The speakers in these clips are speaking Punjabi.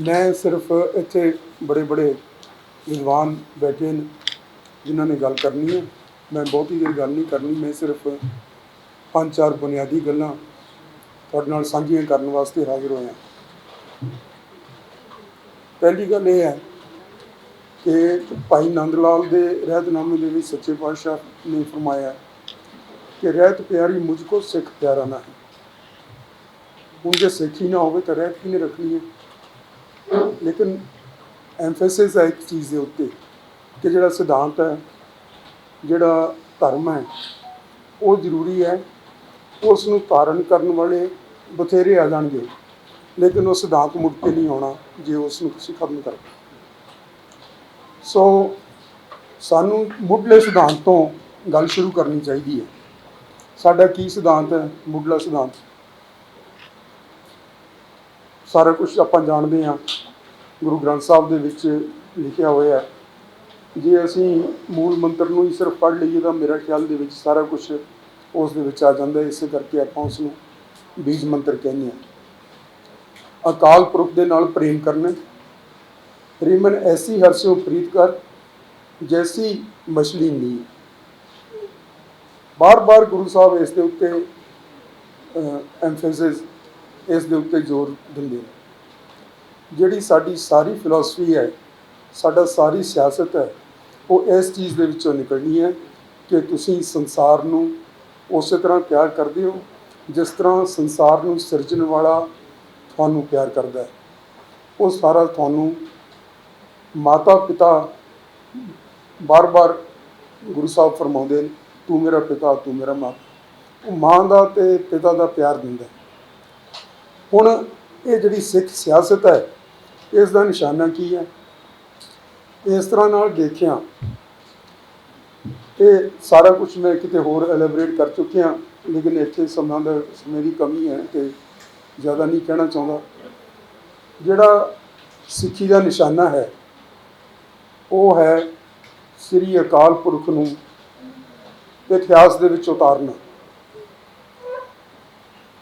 ਮੈਂ ਸਿਰਫ ਇੱਥੇ ਬੜੇ ਬੜੇ ਵਿਦਵਾਨ ਬੈਠੇ ਨੇ, ਜਿਨ੍ਹਾਂ ਨੇ ਗੱਲ ਕਰਨੀ ਹੈ। ਮੈਂ ਬਹੁਤੀ ਦੇਰ ਗੱਲ ਨਹੀਂ ਕਰਨੀ, ਮੈਂ ਸਿਰਫ ਪੰਜ ਚਾਰ ਬੁਨਿਆਦੀ ਗੱਲਾਂ ਤੁਹਾਡੇ ਨਾਲ ਸਾਂਝੀਆਂ ਕਰਨ ਵਾਸਤੇ ਹਾਜ਼ਰ ਹੋਇਆ। ਪਹਿਲੀ ਗੱਲ ਇਹ ਹੈ ਕਿ ਭਾਈ ਨੰਦ ਲਾਲ ਦੇ ਰਹਿਤਨਾਮੇ ਦੇ ਵਿੱਚ ਸੱਚੇ ਪਾਤਸ਼ਾਹ ਨੇ ਫਰਮਾਇਆ ਕਿ ਰਹਿਤ ਪਿਆਰੀ ਮੁਝ ਕੋ ਸਿੱਖ ਪਿਆਰਾ ਨਾ ਹੈ। ਹੁਣ ਜੇ ਸਿੱਖ ਹੀ ਨਾ ਹੋਵੇ ਤਾਂ ਰਹਿਤ ਕਿਹਨੇ ਰੱਖਣੀ ਹੈ? ਲੇਕਿਨ ਐਮਫੈਸਿਸ ਹੈ ਇੱਕ ਚੀਜ਼ ਦੇ ਉੱਤੇ ਕਿ ਜਿਹੜਾ ਸਿਧਾਂਤ ਹੈ ਜਿਹੜਾ ਧਰਮ ਹੈ ਉਹ ਜ਼ਰੂਰੀ ਹੈ ਉਸ ਨੂੰ ਧਾਰਨ ਕਰਨ ਵਾਲੇ ਬਥੇਰੇ ਆ ਜਾਣਗੇ ਲੇਕਿਨ ਉਹ ਸਿਧਾਂਤ ਮੁੜ ਕੇ ਨਹੀਂ ਆਉਣਾ ਜੇ ਉਸ ਨੂੰ ਤੁਸੀਂ ਖਤਮ ਕਰੋ ਸੋ ਸਾਨੂੰ ਮੁੱਢਲੇ ਸਿਧਾਂਤ ਤੋਂ ਗੱਲ ਸ਼ੁਰੂ ਕਰਨੀ ਚਾਹੀਦੀ ਹੈ ਸਾਡਾ ਕੀ ਸਿਧਾਂਤ ਹੈ ਮੁੱਢਲਾ ਸਿਧਾਂਤ ਸਾਰਾ ਕੁਝ ਆਪਾਂ ਜਾਣਦੇ ਹਾਂ। ਗੁਰੂ ਗ੍ਰੰਥ ਸਾਹਿਬ ਦੇ ਵਿੱਚ ਲਿਖਿਆ ਹੋਇਆ ਹੈ। ਜੇ ਅਸੀਂ ਮੂਲ ਮੰਤਰ ਨੂੰ ਹੀ ਸਿਰਫ ਪੜ੍ਹ ਲਈਏ ਤਾਂ ਮੇਰਾ ਖਿਆਲ ਦੇ ਵਿੱਚ ਸਾਰਾ ਕੁਝ ਉਸ ਦੇ ਵਿੱਚ ਆ ਜਾਂਦਾ ਹੈ। ਇਸੇ ਕਰਕੇ ਆਪਾਂ ਉਸ ਨੂੰ ਬੀਜ ਮੰਤਰ ਕਹਿੰਦੇ ਹਾਂ। ਅਕਾਲ ਪੁਰਖ ਦੇ ਨਾਲ ਪ੍ਰੇਮ ਕਰਨਾ। ਰੀਮਨ ਐਸੀ ਹਰਸਿਓ ਪ੍ਰੀਤ ਕਰ, ਜੈਸੀ ਮਛਲੀ ਨੀ ਬਾਰ-ਬਾਰ ਗੁਰੂ ਸਾਹਿਬ ਇਸ ਦੇ ਉੱਤੇ ਐਮਫੈਸਿਸ ਇਸ ਦੇ ਉੱਤੇ ਜ਼ੋਰ ਦਿੰਦੇ ਨੇ। ਜਿਹੜੀ ਸਾਡੀ ਸਾਰੀ ਫਿਲਾਸਫੀ ਹੈ, ਸਾਡਾ ਸਾਰੀ ਸਿਆਸਤ ਹੈ, ਉਹ ਇਸ ਚੀਜ਼ ਦੇ ਵਿੱਚੋਂ ਨਿਕਲਣੀ ਹੈ ਕਿ ਤੁਸੀਂ ਸੰਸਾਰ ਨੂੰ ਉਸੇ ਤਰ੍ਹਾਂ ਪਿਆਰ ਕਰਦੇ ਹੋ, ਜਿਸ ਤਰ੍ਹਾਂ ਸੰਸਾਰ ਨੂੰ ਸਿਰਜਣ ਵਾਲਾ ਤੁਹਾਨੂੰ ਪਿਆਰ ਕਰਦਾ ਹੈ। ਉਹ ਸਾਰਾ ਤੁਹਾਨੂੰ ਮਾਤਾ ਪਿਤਾ ਬਾਰ-ਬਾਰ ਗੁਰੂ ਸਾਹਿਬ ਫਰਮਾਉਂਦੇ ਨੇ, ਤੂੰ ਮੇਰਾ ਪਿਤਾ, ਤੂੰ ਮੇਰਾ ਮਾਂ ਉਹ ਮਾਂ ਦਾ ਤੇ ਪਿਤਾ ਦਾ ਪਿਆਰ ਦਿੰਦਾ ਹੁਣ ਇਹ ਜਿਹੜੀ ਸਿੱਖ ਸਿਆਸਤ ਹੈ ਇਸ ਦਾ ਨਿਸ਼ਾਨਾ ਕੀ ਹੈ? ਇਸ ਤਰ੍ਹਾਂ ਨਾਲ ਦੇਖਿਆ, ਇਹ ਸਾਰਾ ਕੁਝ ਮੈਂ ਕਿਤੇ ਹੋਰ ਐਲੈਬੋਰੇਟ ਕਰ ਚੁੱਕਿਆ, ਲੇਕਿਨ ਇੱਥੇ ਸਮਾਂ ਦਾ, ਸਮੇਂ ਦੀ ਕਮੀ ਹੈ ਤੇ ਜ਼ਿਆਦਾ ਨਹੀਂ ਕਹਿਣਾ ਚਾਹੁੰਦਾ। ਜਿਹੜਾ ਸਿੱਖੀ ਦਾ ਨਿਸ਼ਾਨਾ ਹੈ, ਉਹ ਹੈ ਸ੍ਰੀ ਅਕਾਲ ਪੁਰਖ ਨੂੰ ਇਤਿਹਾਸ ਦੇ ਵਿੱਚ ਉਤਾਰਨਾ।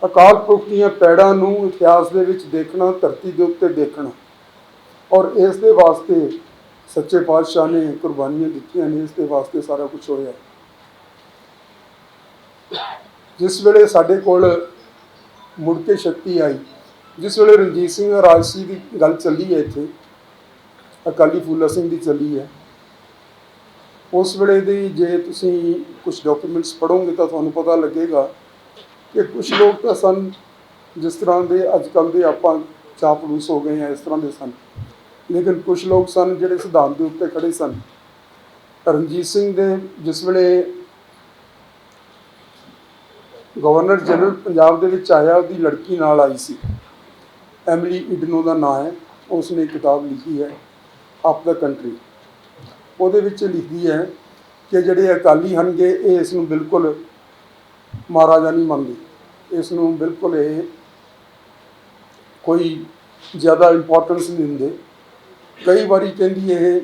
ਅਕਾਲ ਪੁਰਖ ਦੀਆਂ ਪੈੜਾਂ ਨੂੰ ਇਤਿਹਾਸ ਦੇ ਵਿੱਚ ਦੇਖਣਾ, ਧਰਤੀ ਦੇ ਉੱਤੇ ਦੇਖਣਾ। ਔਰ ਇਸ ਦੇ ਵਾਸਤੇ ਸੱਚੇ ਪਾਤਸ਼ਾਹ ਨੇ ਕੁਰਬਾਨੀਆਂ ਦਿੱਤੀਆਂ ਨੇ, ਇਸ ਦੇ ਵਾਸਤੇ ਸਾਰਾ ਕੁਝ ਹੋਇਆ ਜਿਸ ਵੇਲੇ ਸਾਡੇ ਕੋਲ ਮੁੜ ਕੇ ਸ਼ਕਤੀ ਆਈ, ਜਿਸ ਵੇਲੇ ਰਣਜੀਤ ਸਿੰਘ ਰਾਜਸੀ ਦੀ ਗੱਲ ਚੱਲੀ ਹੈ ਇੱਥੇ, ਅਕਾਲੀ ਫੂਲਾ ਸਿੰਘ ਦੀ ਚੱਲੀ ਹੈ, ਉਸ ਵੇਲੇ ਦੀ ਜੇ ਤੁਸੀਂ ਕੁਝ ਡਾਕੂਮੈਂਟਸ ਪੜੋਗੇ ਤਾਂ ਤੁਹਾਨੂੰ ਪਤਾ ਲੱਗੇਗਾ ਕਿ ਕੁਝ ਲੋਕ ਤਾਂ ਸਨ, ਜਿਸ ਤਰ੍ਹਾਂ ਦੇ ਅੱਜ ਕੱਲ੍ਹ ਦੇ ਆਪਾਂ ਚਾਪਲੂਸ ਹੋ ਗਏ ਆ, ਇਸ ਤਰ੍ਹਾਂ ਦੇ ਸਨ। ਲੇਕਿਨ ਕੁਝ ਲੋਕ ਸਨ ਜਿਹੜੇ ਸਿਧਾਂਤ ਦੇ ਉੱਤੇ ਖੜੇ ਸਨ। ਰਣਜੀਤ ਸਿੰਘ ਦੇ ਜਿਸ ਵੇਲੇ ਗਵਰਨਰ ਜਨਰਲ ਪੰਜਾਬ ਦੇ ਵਿੱਚ ਆਇਆ, ਉਹਦੀ ਲੜਕੀ ਨਾਲ ਆਈ ਸੀ। ਐਮਲੀ ਇਡਨੋ ਦਾ ਨਾਮ ਹੈ ਉਸ ਨੇ ਕਿਤਾਬ ਲਿਖੀ ਹੈ ਆਫ ਦਾ ਕੰਟਰੀ। ਉਹਦੇ ਵਿੱਚ ਲਿਖਦੀ ਹੈ ਕਿ ਜਿਹੜੇ ਅਕਾਲੀ ਹਨਗੇ, ਇਹ ਇਸ ਨੂੰ ਬਿਲਕੁਲ ਮਹਾਰਾਜਾ ਨਹੀਂ ਮੰਨਦੇ। ਇਸ ਨੂੰ ਬਿਲਕੁਲ ਇਹ ਕੋਈ ਜ਼ਿਆਦਾ ਇੰਪੋਰਟੈਂਸ ਨਹੀਂ ਦਿੰਦੇ। ਕਈ ਵਾਰੀ ਕਹਿੰਦੀ ਇਹ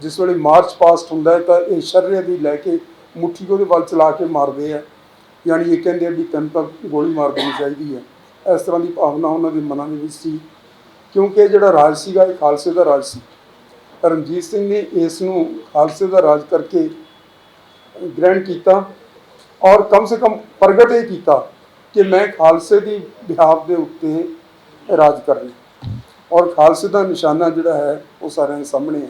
ਜਿਸ ਵੇਲੇ ਮਾਰਚ ਪਾਸਟ ਹੁੰਦਾ ਹੈ ਤਾਂ ਇਹ ਸ਼ਰਰੇ ਦੀ ਲੈ ਕੇ ਮੁੱਠੀ ਉਹਦੇ ਵੱਲ ਚਲਾ ਕੇ ਮਾਰਦੇ ਆ। ਯਾਨੀ ਇਹ ਕਹਿੰਦੇ ਆ ਵੀ ਤੈਨੂੰ ਤਾਂ ਗੋਲੀ ਮਾਰ ਦੇਣੀ ਚਾਹੀਦੀ ਹੈ ਇਸ ਤਰ੍ਹਾਂ ਦੀ ਭਾਵਨਾ ਉਹਨਾਂ ਦੇ ਮਨਾਂ ਦੇ ਵਿੱਚ ਸੀ। ਕਿਉਂਕਿ ਇਹ ਜਿਹੜਾ ਰਾਜ ਸੀਗਾ, ਇਹ ਖਾਲਸੇ ਦਾ ਰਾਜ ਸੀ। ਰਣਜੀਤ ਸਿੰਘ ਨੇ ਇਸ ਨੂੰ ਖਾਲਸੇ ਦਾ ਰਾਜ ਕਰਕੇ ਗ੍ਰਹਿਣ ਕੀਤਾ। ਔਰ ਕਮ ਸੇ ਕਮ ਪ੍ਰਗਟ ਇਹ ਕੀਤਾ ਕਿ ਮੈਂ ਖਾਲਸੇ ਦੀ ਬਿਹਾਫ ਦੇ ਉੱਤੇ ਰਾਜ ਕਰਨਾ ਔਰ ਖਾਲਸੇ ਦਾ ਨਿਸ਼ਾਨਾ ਜਿਹੜਾ ਹੈ, ਉਹ ਸਾਰਿਆਂ ਦੇ ਸਾਹਮਣੇ ਹੈ।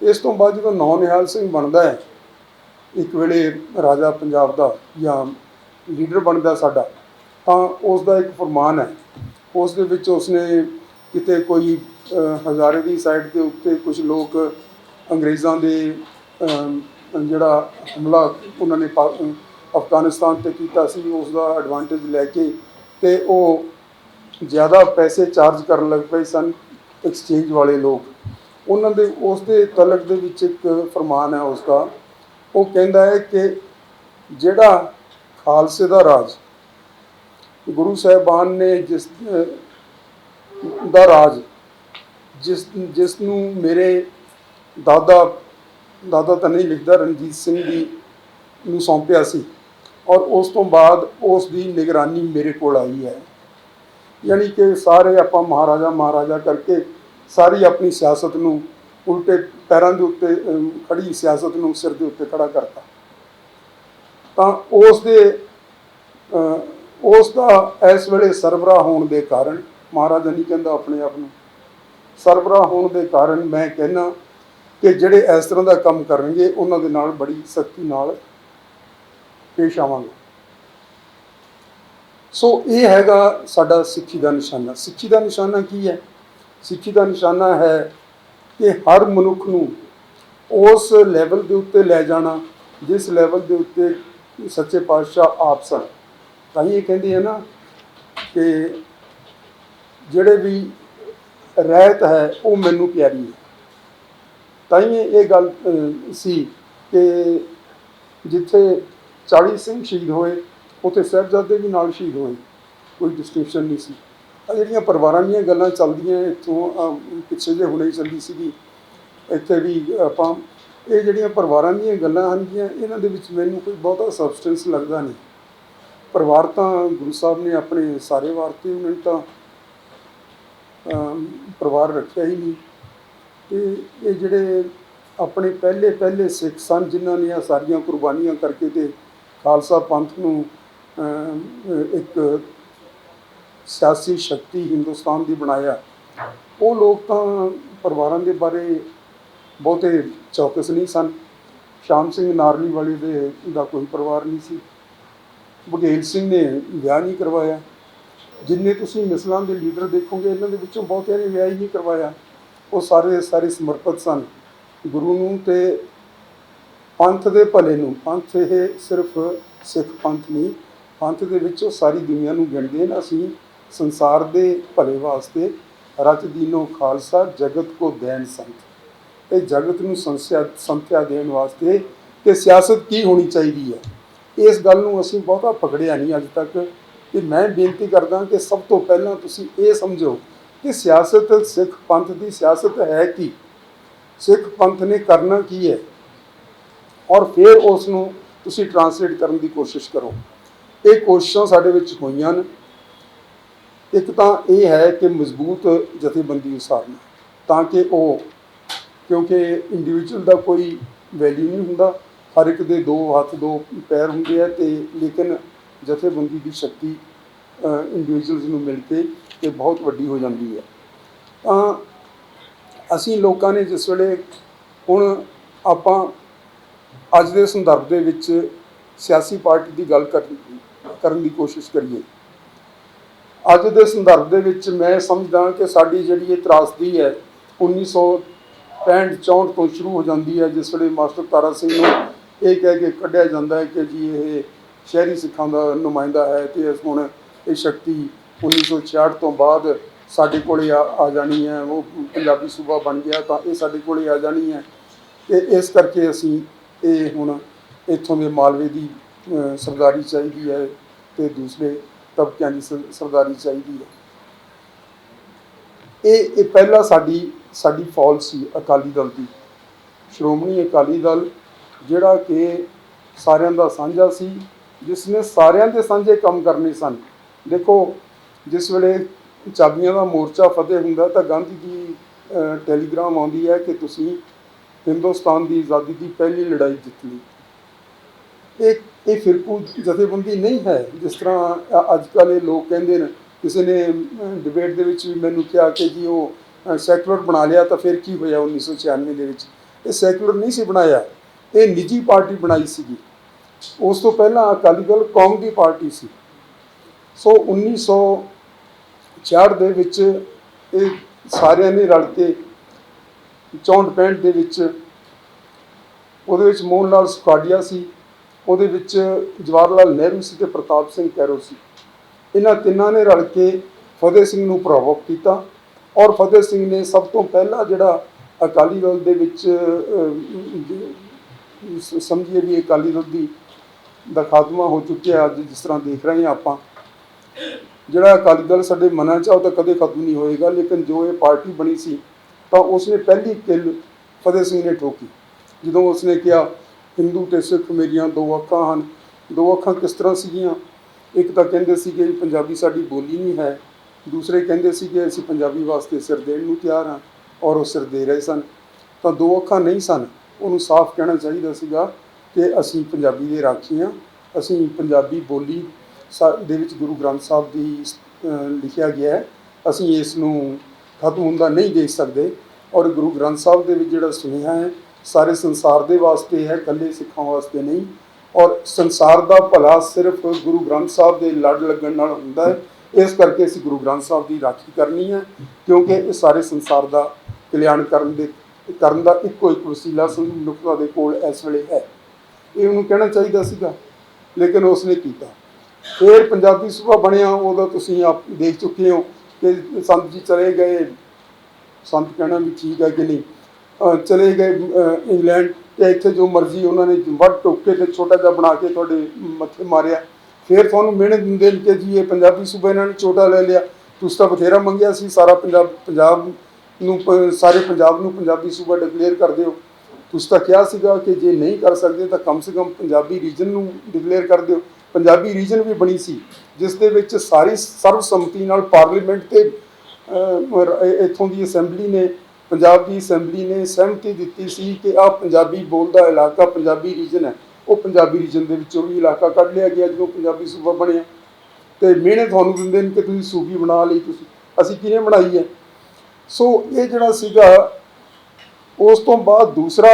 ਇਸ ਤੋਂ ਬਾਅਦ ਜਦੋਂ ਨੌ ਨਿਹਾਲ ਸਿੰਘ ਬਣਦਾ ਹੈ, ਇੱਕ ਵੇਲੇ ਰਾਜਾ ਪੰਜਾਬ ਦਾ ਜਾਂ ਲੀਡਰ ਬਣਦਾ ਸਾਡਾ, ਤਾਂ ਉਸ ਦਾ ਇੱਕ ਫਰਮਾਨ ਹੈ। ਉਸ ਦੇ ਵਿੱਚ ਉਸਨੇ ਕਿਤੇ ਕੋਈ ਹਜ਼ਾਰੇ ਦੀ ਸਾਈਡ ਦੇ ਉੱਤੇ ਕੁਝ ਲੋਕ ਅੰਗਰੇਜ਼ਾਂ ਦੇ ਜਿਹੜਾ ਹਮਲਾ ਉਹਨਾਂ ਨੇ ਪਾ- ਅਫਗਾਨਿਸਤਾਨ ਤੇ ਕੀਤਾ ਸੀ ਉਸ ਦਾ ਐਡਵਾਂਟੇਜ ਲੈ ਕੇ ਤੇ ਉਹ ਜ਼ਿਆਦਾ ਪੈਸੇ ਚਾਰਜ ਕਰਨ ਲੱਗ ਪਏ ਸਨ ਐਕਸਚੇਂਜ ਵਾਲੇ ਲੋਕ। ਉਹਨਾਂ ਦੇ ਉਸ ਦੇ ਤਲਕ ਦੇ ਵਿੱਚ ਇੱਕ ਫਰਮਾਨ ਹੈ ਉਸ ਦਾ ਉਹ ਕਹਿੰਦਾ ਹੈ ਕਿ ਜਿਹੜਾ ਖਾਲਸੇ ਦਾ ਰਾਜ, ਗੁਰੂ ਸਾਹਿਬਾਨ ਨੇ ਜਿਸ ਦਾ ਰਾਜ, ਜਿਸ ਜਿਸ ਨੂੰ ਮੇਰੇ ਦਾਦਾ ਦਾਦਾ ਤਾਂ ਨਹੀਂ ਲਿਖਦਾ, ਰਣਜੀਤ ਸਿੰਘ ਦੀ ਨੂੰ ਸੌਂਪਿਆ ਸੀ ਔਰ ਉਸ ਤੋਂ ਬਾਅਦ ਉਸ ਦੀ ਨਿਗਰਾਨੀ ਮੇਰੇ ਕੋਲ ਆਈ ਹੈ। ਯਾਨੀ ਕਿ ਸਾਰੇ ਆਪਾਂ ਮਹਾਰਾਜਾ ਮਹਾਰਾਜਾ ਕਰਕੇ ਸਾਰੀ ਆਪਣੀ ਸਿਆਸਤ ਨੂੰ ਉਲਟੇ ਪੈਰਾਂ ਦੇ ਉੱਤੇ ਅਮ, ਖੜੀ ਸਿਆਸਤ ਨੂੰ ਸਿਰ ਦੇ ਉੱਤੇ ਖੜਾ ਕਰਤਾ। ਤਾਂ ਉਸ ਦੇ ਉਸ ਦਾ ਇਸ ਵੇਲੇ ਸਰਬਰਾਹ ਹੋਣ ਦੇ ਕਾਰਨ ਮਹਾਰਾਜਾ ਨਹੀਂ ਕਹਿੰਦਾ ਆਪਣੇ ਆਪ ਨੂੰ ਸਰਬਰਾਹ ਹੋਣ ਦੇ ਕਾਰਨ ਮੈਂ ਕਹਿੰਨਾ ਕਿ ਜਿਹੜੇ ਇਸ ਤਰ੍ਹਾਂ ਦਾ ਕੰਮ ਕਰਨਗੇ ਉਹਨਾਂ ਦੇ ਨਾਲ ਬੜੀ ਸਖਤੀ ਨਾਲ ਪੇਸ਼ ਆਵਾਂਗੇ। ਸੋ ਇਹ ਹੈਗਾ ਸਾਡਾ ਸਿੱਖੀ ਦਾ ਨਿਸ਼ਾਨਾ। ਸਿੱਖੀ ਦਾ ਨਿਸ਼ਾਨਾ ਕੀ ਹੈ? ਸਿੱਖੀ ਦਾ ਨਿਸ਼ਾਨਾ ਹੈ ਕਿ ਹਰ ਮਨੁੱਖ ਨੂੰ ਉਸ ਲੈਵਲ ਦੇ ਉੱਤੇ ਲੈ ਜਾਣਾ, ਜਿਸ ਲੈਵਲ ਦੇ ਉੱਤੇ ਸੱਚੇ ਪਾਤਸ਼ਾਹ ਆਪ ਸਨ। ਤਾਂ ਇਹ ਕਹਿੰਦੇ ਆ ਨਾ ਕਿ ਜਿਹੜੇ ਵੀ ਰਹਿਤ ਹੈ, ਉਹ ਮੈਨੂੰ ਪਿਆਰੀ ਹੈ। ਤਾਂ ਹੀ ਇਹ ਗੱਲ ਸੀ ਕਿ ਜਿੱਥੇ 40 ਸਿੰਘ ਸ਼ਹੀਦ ਹੋਏ, ਉੱਥੇ ਸਾਹਿਬਜ਼ਾਦੇ ਵੀ ਨਾਲ ਸ਼ਹੀਦ ਹੋਏ, ਕੋਈ ਡਿਸਟਿੰਕਸ਼ਨ ਨਹੀਂ ਸੀ। ਆ ਜਿਹੜੀਆਂ ਪਰਿਵਾਰਾਂ ਦੀਆਂ ਗੱਲਾਂ ਚੱਲਦੀਆਂ ਇੱਥੋਂ ਪਿੱਛੇ ਜੇ ਹੁਣੇ ਹੀ ਚੱਲੀ ਸੀਗੀ, ਇੱਥੇ ਵੀ ਆਪਾਂ, ਇਹ ਜਿਹੜੀਆਂ ਪਰਿਵਾਰਾਂ ਦੀਆਂ ਗੱਲਾਂ ਹਨ ਗੀਆਂ, ਇਹਨਾਂ ਦੇ ਵਿੱਚ ਮੈਨੂੰ ਕੋਈ ਬਹੁਤਾ ਸਬਸਟੈਂਸ ਲੱਗਦਾ ਨਹੀਂ। ਪਰਿਵਾਰ ਤਾਂ ਗੁਰੂ ਸਾਹਿਬ ਨੇ ਆਪਣੇ ਸਾਰੇ ਵਾਰਤੇ, ਉਹਨਾਂ ਨੇ ਤਾਂ ਪਰਿਵਾਰ ਰੱਖਿਆ ਹੀ ਨਹੀਂ। ਤੇ ਇਹ ਜਿਹੜੇ ਆਪਣੇ ਪਹਿਲੇ ਪਹਿਲੇ ਸਿੱਖ ਸਨ, ਜਿਨ੍ਹਾਂ ਨੇ ਇਹ ਸਾਰੀਆਂ ਕੁਰਬਾਨੀਆਂ ਕਰਕੇ ਤੇ ਖਾਲਸਾ ਪੰਥ ਨੂੰ ਇੱਕ ਸਿਆਸੀ ਸ਼ਕਤੀ ਹਿੰਦੁਸਤਾਨ ਦੀ ਬਣਾਇਆ। ਉਹ ਲੋਕ ਤਾਂ ਪਰਿਵਾਰਾਂ ਦੇ ਬਾਰੇ ਬਹੁਤੇ ਚੌਕਸ ਨਹੀਂ ਸਨ। ਸ਼ਾਮ ਸਿੰਘ ਨਾਰਲੀ ਵਾਲੇ ਦੇ ਦਾ ਕੋਈ ਪਰਿਵਾਰ ਨਹੀਂ ਸੀ। ਬਘੇਲ ਸਿੰਘ ਨੇ ਵਿਆਹ ਨਹੀਂ ਕਰਵਾਇਆ। ਜਿੰਨੇ ਤੁਸੀਂ ਮਿਸਲਾਂ ਦੇ ਲੀਡਰ ਦੇਖੋਗੇ, ਇਹਨਾਂ ਦੇ ਵਿੱਚੋਂ ਬਹੁਤਿਆਂ ਨੇ ਵਿਆਹ ਹੀ ਨਹੀਂ ਕਰਵਾਇਆ। ਉਹ ਸਾਰੇ ਦੇ ਸਾਰੇ ਸਮਰਪਿਤ ਸਨ। ਗੁਰੂ ਨੂੰ ਤੇ ਪੰਥ ਦੇ ਭਲੇ ਨੂੰ, ਪੰਥ ਇਹ ਸਿਰਫ ਸਿੱਖ ਪੰਥ ਨਹੀਂ, ਪੰਥ ਦੇ ਵਿੱਚ ਉਹ ਸਾਰੀ ਦੁਨੀਆ ਨੂੰ ਗਿਣਦੇ ਨੇ ਅਸੀਂ ਸੰਸਾਰ ਦੇ ਭਲੇ ਵਾਸਤੇ ਰਚ ਦੀਨੋ ਖਾਲਸਾ, ਜਗਤ ਕੋ ਦੇਨ ਸੰਤ। ਇਹ ਜਗਤ ਨੂੰ ਸੰਸਿਆ ਸੰਥਿਆ ਦੇਣ ਵਾਸਤੇ ਕਿ ਸਿਆਸਤ ਕੀ ਹੋਣੀ ਚਾਹੀਦੀ ਹੈ? ਇਸ ਗੱਲ ਨੂੰ ਅਸੀਂ ਬਹੁਤਾ ਪਕੜਿਆ ਨਹੀਂ ਅੱਜ ਤੱਕ ਕਿ ਮੈਂ ਬੇਨਤੀ ਕਰਦਾ ਕਿ ਸਭ ਤੋਂ ਪਹਿਲਾਂ ਤੁਸੀਂ ਇਹ ਸਮਝੋ ਕਿ ਸਿਆਸਤ ਸਿੱਖ ਪੰਥ ਦੀ ਸਿਆਸਤ ਹੈ ਕੀ? ਸਿੱਖ ਪੰਥ ਨੇ ਕਰਨਾ ਕੀ ਹੈ? ਔਰ ਫਿਰ ਉਸ ਨੂੰ ਤੁਸੀਂ ਟਰਾਂਸਲੇਟ ਕਰਨ ਦੀ ਕੋਸ਼ਿਸ਼ ਕਰੋ। ਇਹ ਕੋਸ਼ਿਸ਼ਾਂ ਸਾਡੇ ਵਿੱਚ ਹੋਈਆਂ ਨੇ। ਇੱਕ ਤਾਂ ਇਹ ਹੈ ਕਿ ਮਜ਼ਬੂਤ ਜਥੇਬੰਦੀ ਉਸਾਰਨਾ, ਤਾਂ ਕਿ ਉਹ, ਕਿਉਂਕਿ ਇੰਡੀਵਿਜੂਅਲ ਦਾ ਕੋਈ ਵੈਲਿਊ ਨਹੀਂ ਹੁੰਦਾ। ਹਰ ਇੱਕ ਦੇ ਦੋ ਹੱਥ, ਦੋ ਪੈਰ ਹੁੰਦੇ ਆ ਤੇ ਲੇਕਿਨ ਜਥੇਬੰਦੀ ਦੀ ਸ਼ਕਤੀ ਇੰਡੀਵਿਜੂਅਲਸ ਨੂੰ ਮਿਲ ਕੇ ਤੇ ਬਹੁਤ ਵੱਡੀ ਹੋ ਜਾਂਦੀ ਹੈ। ਤਾਂ ਅਸੀਂ ਲੋਕਾਂ ਨੇ ਜਿਸ ਵੇਲੇ ਹੁਣ ਆਪਾਂ ਅੱਜ ਦੇ ਸੰਦਰਭ ਦੇ ਵਿੱਚ ਸਿਆਸੀ ਪਾਰਟੀ ਦੀ ਗੱਲ ਕਰਨ ਦੀ ਕੋਸ਼ਿਸ਼ ਕਰੀਏ। ਅੱਜ ਦੇ ਸੰਦਰਭ ਦੇ ਵਿੱਚ ਮੈਂ ਸਮਝਦਾ ਕਿ ਸਾਡੀ ਜਿਹੜੀ ਇਹ ਤਰਾਸਦੀ ਹੈ 1965 64 ਤੋਂ ਸ਼ੁਰੂ ਹੋ ਜਾਂਦੀ ਹੈ, ਜਿਸ ਵੇਲੇ ਮਾਸਟਰ ਤਾਰਾ ਸਿੰਘ ਨੂੰ ਇਹ ਕਹਿ ਕੇ ਕੱਢਿਆ ਜਾਂਦਾ ਹੈ ਕਿ ਜੀ ਇਹ ਸ਼ਹਿਰੀ ਸਿੱਖਾਂ ਦਾ ਨੁਮਾਇੰਦਾ ਹੈ ਤੇ ਇਸ ਹੁਣ ਇਹ ਸ਼ਕਤੀ 1966 ਤੋਂ ਬਾਅਦ ਸਾਡੇ ਕੋਲੇ ਆ ਆ ਜਾਣੀ ਹੈ। ਉਹ ਪੰਜਾਬੀ ਸੂਬਾ ਬਣ ਗਿਆ ਤਾਂ ਇਹ ਸਾਡੇ ਕੋਲੇ ਆ ਜਾਣੀ ਹੈ। ਤੇ ਇਸ ਕਰਕੇ ਅਸੀਂ ਇਹ ਹੁਣ ਇੱਥੋਂ ਦੇ ਮਾਲਵੇ ਦੀ ਸਰਦਾਰੀ ਚਾਹੀਦੀ ਹੈ ਤੇ ਦੂਸਰੇ ਤਬਕਿਆਂ ਦੀ ਸ- ਸਰਦਾਰੀ ਚਾਹੀਦੀ ਹੈ। ਇਹ ਇਹ ਪਹਿਲਾ ਸਾਡੀ ਸਾਡੀ ਫੌਲ ਸੀ ਅਕਾਲੀ ਦਲ ਦੀ। ਸ਼੍ਰੋਮਣੀ ਅਕਾਲੀ ਦਲ ਜਿਹੜਾ ਕਿ ਸਾਰਿਆਂ ਦਾ ਸਾਂਝਾ ਸੀ, ਜਿਸ ਨੇ ਸਾਰਿਆਂ ਦੇ ਸਾਂਝੇ ਕੰਮ ਕਰਨੇ ਸਨ। ਦੇਖੋ, ਜਿਸ ਵੇਲੇ ਚਾਬੀਆਂ ਦਾ ਮੋਰਚਾ ਫਤਿਹ ਹੁੰਦਾ ਤਾਂ ਗਾਂਧੀ ਦੀ ਟੈਲੀਗ੍ਰਾਮ ਆਉਂਦੀ ਹੈ ਕਿ ਤੁਸੀਂ ਹਿੰਦੁਸਤਾਨ ਦੀ ਆਜ਼ਾਦੀ ਦੀ ਪਹਿਲੀ ਲੜਾਈ ਜਿੱਤ ਲਈ। ਇਹ ਇਹ ਫਿਰਕੂ ਜਥੇਬੰਦੀ ਨਹੀਂ ਹੈ, ਜਿਸ ਤਰ੍ਹਾਂ ਅੱਜ ਕੱਲ੍ਹ ਇਹ ਲੋਕ ਕਹਿੰਦੇ ਨੇ। ਕਿਸੇ ਨੇ ਡਿਬੇਟ ਦੇ ਵਿੱਚ ਵੀ ਮੈਨੂੰ ਕਿਹਾ ਕਿ ਜੀ ਉਹ ਸੈਕੂਲਰ ਬਣਾ ਲਿਆ ਤਾਂ ਫਿਰ ਕੀ ਹੋਇਆ 1996 ਦੇ ਵਿੱਚ? ਇਹ ਸੈਕੂਲਰ ਨਹੀਂ ਸੀ ਬਣਾਇਆ। ਇਹ ਨਿੱਜੀ ਪਾਰਟੀ ਬਣਾਈ ਸੀਗੀ। ਉਸ ਤੋਂ ਪਹਿਲਾਂ ਅਕਾਲੀ ਦਲ ਕੌਮ ਦੀ ਪਾਰਟੀ ਸੀ। ਸੋ 1966 ਦੇ ਵਿੱਚ ਇਹ ਸਾਰਿਆਂ ਨੇ ਰਲ ਕੇ 64 65 ਦੇ ਵਿੱਚ ਉਹਦੇ ਵਿੱਚ ਮੋਹਨ ਲਾਲ ਸੁਖਾਡੀਆ ਸੀ, ਉਹਦੇ ਵਿੱਚ ਜਵਾਹਰ ਲਾਲ ਨਹਿਰੂ ਸੀ ਤੇ ਪ੍ਰਤਾਪ ਸਿੰਘ ਕੈਰੋ ਸੀ। ਇਹਨਾਂ ਤਿੰਨਾਂ ਨੇ ਰਲ ਕੇ ਫਤਿਹ ਸਿੰਘ ਨੂੰ ਪ੍ਰੋਵੋਕ ਕੀਤਾ ਔਰ ਫਤਿਹ ਸਿੰਘ ਨੇ ਸਭ ਤੋਂ ਪਹਿਲਾਂ ਜਿਹੜਾ ਅਕਾਲੀ ਦਲ ਦੇ ਵਿੱਚ ਸਮਝੀਏ ਵੀ ਅਕਾਲੀ ਦਲ ਦੀ ਦਾ ਖਾਤਮਾ ਹੋ ਚੁੱਕਿਆ ਅੱਜ ਜਿਸ ਤਰ੍ਹਾਂ ਦੇਖ ਰਹੇ ਹਾਂ ਆਪਾਂ। ਜਿਹੜਾ ਅਕਾਲੀ ਦਲ ਸਾਡੇ ਮਨਾਂ 'ਚ ਆ ਉਹ ਤਾਂ ਕਦੇ ਖਤਮ ਨਹੀਂ ਹੋਏਗਾ, ਲੇਕਿਨ ਜੋ ਇਹ ਪਾਰਟੀ ਬਣੀ ਸੀ ਤਾਂ ਉਸਨੇ ਪਹਿਲੀ ਕਿੱਲ ਫਤਿਹ ਸਿੰਘ ਨੇ ਠੋਕੀ, ਜਦੋਂ ਉਸਨੇ ਕਿਹਾ, ਹਿੰਦੂ ਤੇ ਸਿੱਖ ਮੇਰੀਆਂ ਦੋ ਅੱਖਾਂ ਹਨ। ਦੋ ਅੱਖਾਂ ਕਿਸ ਤਰ੍ਹਾਂ ਸੀਗੀਆਂ? ਇੱਕ ਤਾਂ ਕਹਿੰਦੇ ਸੀਗੇ ਪੰਜਾਬੀ ਸਾਡੀ ਬੋਲੀ ਨਹੀਂ ਹੈ। ਦੂਸਰੇ ਕਹਿੰਦੇ ਸੀ ਕਿ ਅਸੀਂ ਪੰਜਾਬੀ ਵਾਸਤੇ ਸਿਰ ਦੇਣ ਨੂੰ ਤਿਆਰ ਹਾਂ ਔਰ ਉਹ ਸਿਰ ਦੇ ਰਹੇ ਸਨ। ਤਾਂ ਦੋ ਅੱਖਾਂ ਨਹੀਂ ਸਨ, ਉਹਨੂੰ ਸਾਫ਼ ਕਹਿਣਾ ਚਾਹੀਦਾ ਸੀਗਾ ਕਿ ਅਸੀਂ ਪੰਜਾਬੀ ਦੇ ਰਾਖੀ ਹਾਂ। ਅਸੀਂ ਪੰਜਾਬੀ ਬੋਲੀ ਸਾ- ਦੇ ਵਿੱਚ ਗੁਰੂ ਗ੍ਰੰਥ ਸਾਹਿਬ ਦੀ ਲਿਖਿਆ ਗਿਆ ਹੈ। ਅਸੀਂ ਇਸ ਨੂੰ ਖਤਮ ਹੁੰਦਾ ਨਹੀਂ ਦੇਖ ਸਕਦੇ। ਔਰ ਗੁਰੂ ਗ੍ਰੰਥ ਸਾਹਿਬ ਦੇ ਵਿੱਚ ਜਿਹੜਾ ਸੁਨੇਹਾ ਹੈ, ਸਾਰੇ ਸੰਸਾਰ ਦੇ ਵਾਸਤੇ ਹੈ, ਇਕੱਲੇ ਸਿੱਖਾਂ ਵਾਸਤੇ ਨਹੀਂ। ਔਰ ਸੰਸਾਰ ਦਾ ਭਲਾ ਸਿਰਫ ਗੁਰੂ ਗ੍ਰੰਥ ਸਾਹਿਬ ਦੇ ਲੜ ਲੱਗਣ ਨਾਲ ਹੁੰਦਾ ਹੈ। ਇਸ ਕਰਕੇ ਅਸੀਂ ਗੁਰੂ ਗ੍ਰੰਥ ਸਾਹਿਬ ਦੀ ਰਾਖੀ ਕਰਨੀ ਹੈ, ਕਿਉਂਕਿ ਇਹ ਸਾਰੇ ਸੰਸਾਰ ਦਾ ਕਲਿਆਣ ਕਰਨ ਦੇ, ਕਰਨ ਦਾ ਇੱਕੋ ਇੱਕ ਵਸੀਲਾ ਮਨੁੱਖਤਾ ਦੇ ਕੋਲ ਇਸ ਵੇਲੇ ਹੈ। ਇਹ ਉਹਨੂੰ ਕਹਿਣਾ ਚਾਹੀਦਾ ਸੀਗਾ, ਲੇਕਿਨ ਉਸਨੇ ਕੀਤਾ। ਫਿਰ ਪੰਜਾਬੀ ਸੂਬਾ ਬਣਿਆ, ਉਹਦਾ ਤੁਸੀਂ ਆਪ ਦੇਖ ਚੁੱਕੇ ਹੋ ਕਿ ਸੰਤ ਜੀ ਚਲੇ ਗਏ। ਸੰਤ ਕਹਿਣਾ ਵੀ ਠੀਕ ਹੈ ਕਿ ਨਹੀਂ? ਚਲੇ ਗਏ ਇੰਗਲੈਂਡ ਤੇ ਇੱਥੇ ਜੋ ਮਰਜ਼ੀ ਉਹਨਾਂ ਨੇ ਵੱਡ ਟੋਕੇ ਤੇ ਛੋਟਾ ਜਿਹਾ ਬਣਾ ਕੇ ਤੁਹਾਡੇ ਮੱਥੇ ਮਾਰਿਆ। ਫਿਰ ਤੁਹਾਨੂੰ ਮਿਹਨਤ ਦਿੰਦੇ ਨੇ ਕਿ ਜੀ ਇਹ ਪੰਜਾਬੀ ਸੂਬਾ ਇਹਨਾਂ ਨੇ ਛੋਟਾ ਲੈ ਲਿਆ। ਤੁਸੀਂ ਤਾਂ ਬਥੇਰਾ ਮੰਗਿਆ ਸੀ, ਸਾਰਾ ਪੰਜਾਬ ਪੰਜਾਬ ਨੂੰ, ਸਾਰੇ ਪੰਜਾਬ ਨੂੰ ਪੰਜਾਬੀ ਸੂਬਾ ਡਿਕਲੇਅਰ ਕਰ ਦਿਓ। ਤੁਸੀਂ ਤਾਂ ਕਿਹਾ ਸੀਗਾ ਕਿ ਜੇ ਨਹੀਂ ਕਰ ਸਕਦੇ ਤਾਂ ਕਮ ਸੇ ਕਮ ਪੰਜਾਬੀ ਰੀਜਨ ਨੂੰ ਡਿਕਲੇਅਰ ਕਰ ਦਿਓ। ਪੰਜਾਬੀ ਰੀਜਨ ਵੀ ਬਣੀ ਸੀ। ਜਿਸ ਦੇ ਵਿੱਚ ਸਾਰੀ ਸਰਵਸੰਮਤੀ ਨਾਲ ਪਾਰਲੀਮੈਂਟ ਤੇ ਅਹ, ਇੱਥੋਂ ਦੀ ਅਸੈਂਬਲੀ ਨੇ ਪੰਜਾਬ ਦੀ ਅਸੈਂਬਲੀ ਨੇ ਸਹਿਮਤੀ ਦਿੱਤੀ ਸੀ ਕਿ ਆਹ ਪੰਜਾਬੀ ਬੋਲਦਾ ਇਲਾਕਾ ਪੰਜਾਬੀ ਰੀਜਨ ਹੈ। ਉਹ ਪੰਜਾਬੀ ਰੀਜਨ ਦੇ ਵਿੱਚੋਂ ਵੀ ਇਲਾਕਾ ਕੱਢ ਲਿਆ ਗਿਆ ਜਦੋਂ ਪੰਜਾਬੀ ਸੂਬਾ ਬਣਿਆ। ਤੇ ਮਿਹਨੇ ਤੁਹਾਨੂੰ ਦਿੰਦੇ ਨੇ ਕਿ ਤੁਸੀਂ ਸੂਬੀ ਬਣਾ ਲਈ ਤੁਸੀਂ। ਅਸੀਂ ਕਿਵੇਂ ਬਣਾਈ ਹੈ? ਸੋ ਇਹ ਜਿਹੜਾ ਸੀਗਾ ਉਸ ਤੋਂ ਬਾਅਦ ਦੂਸਰਾ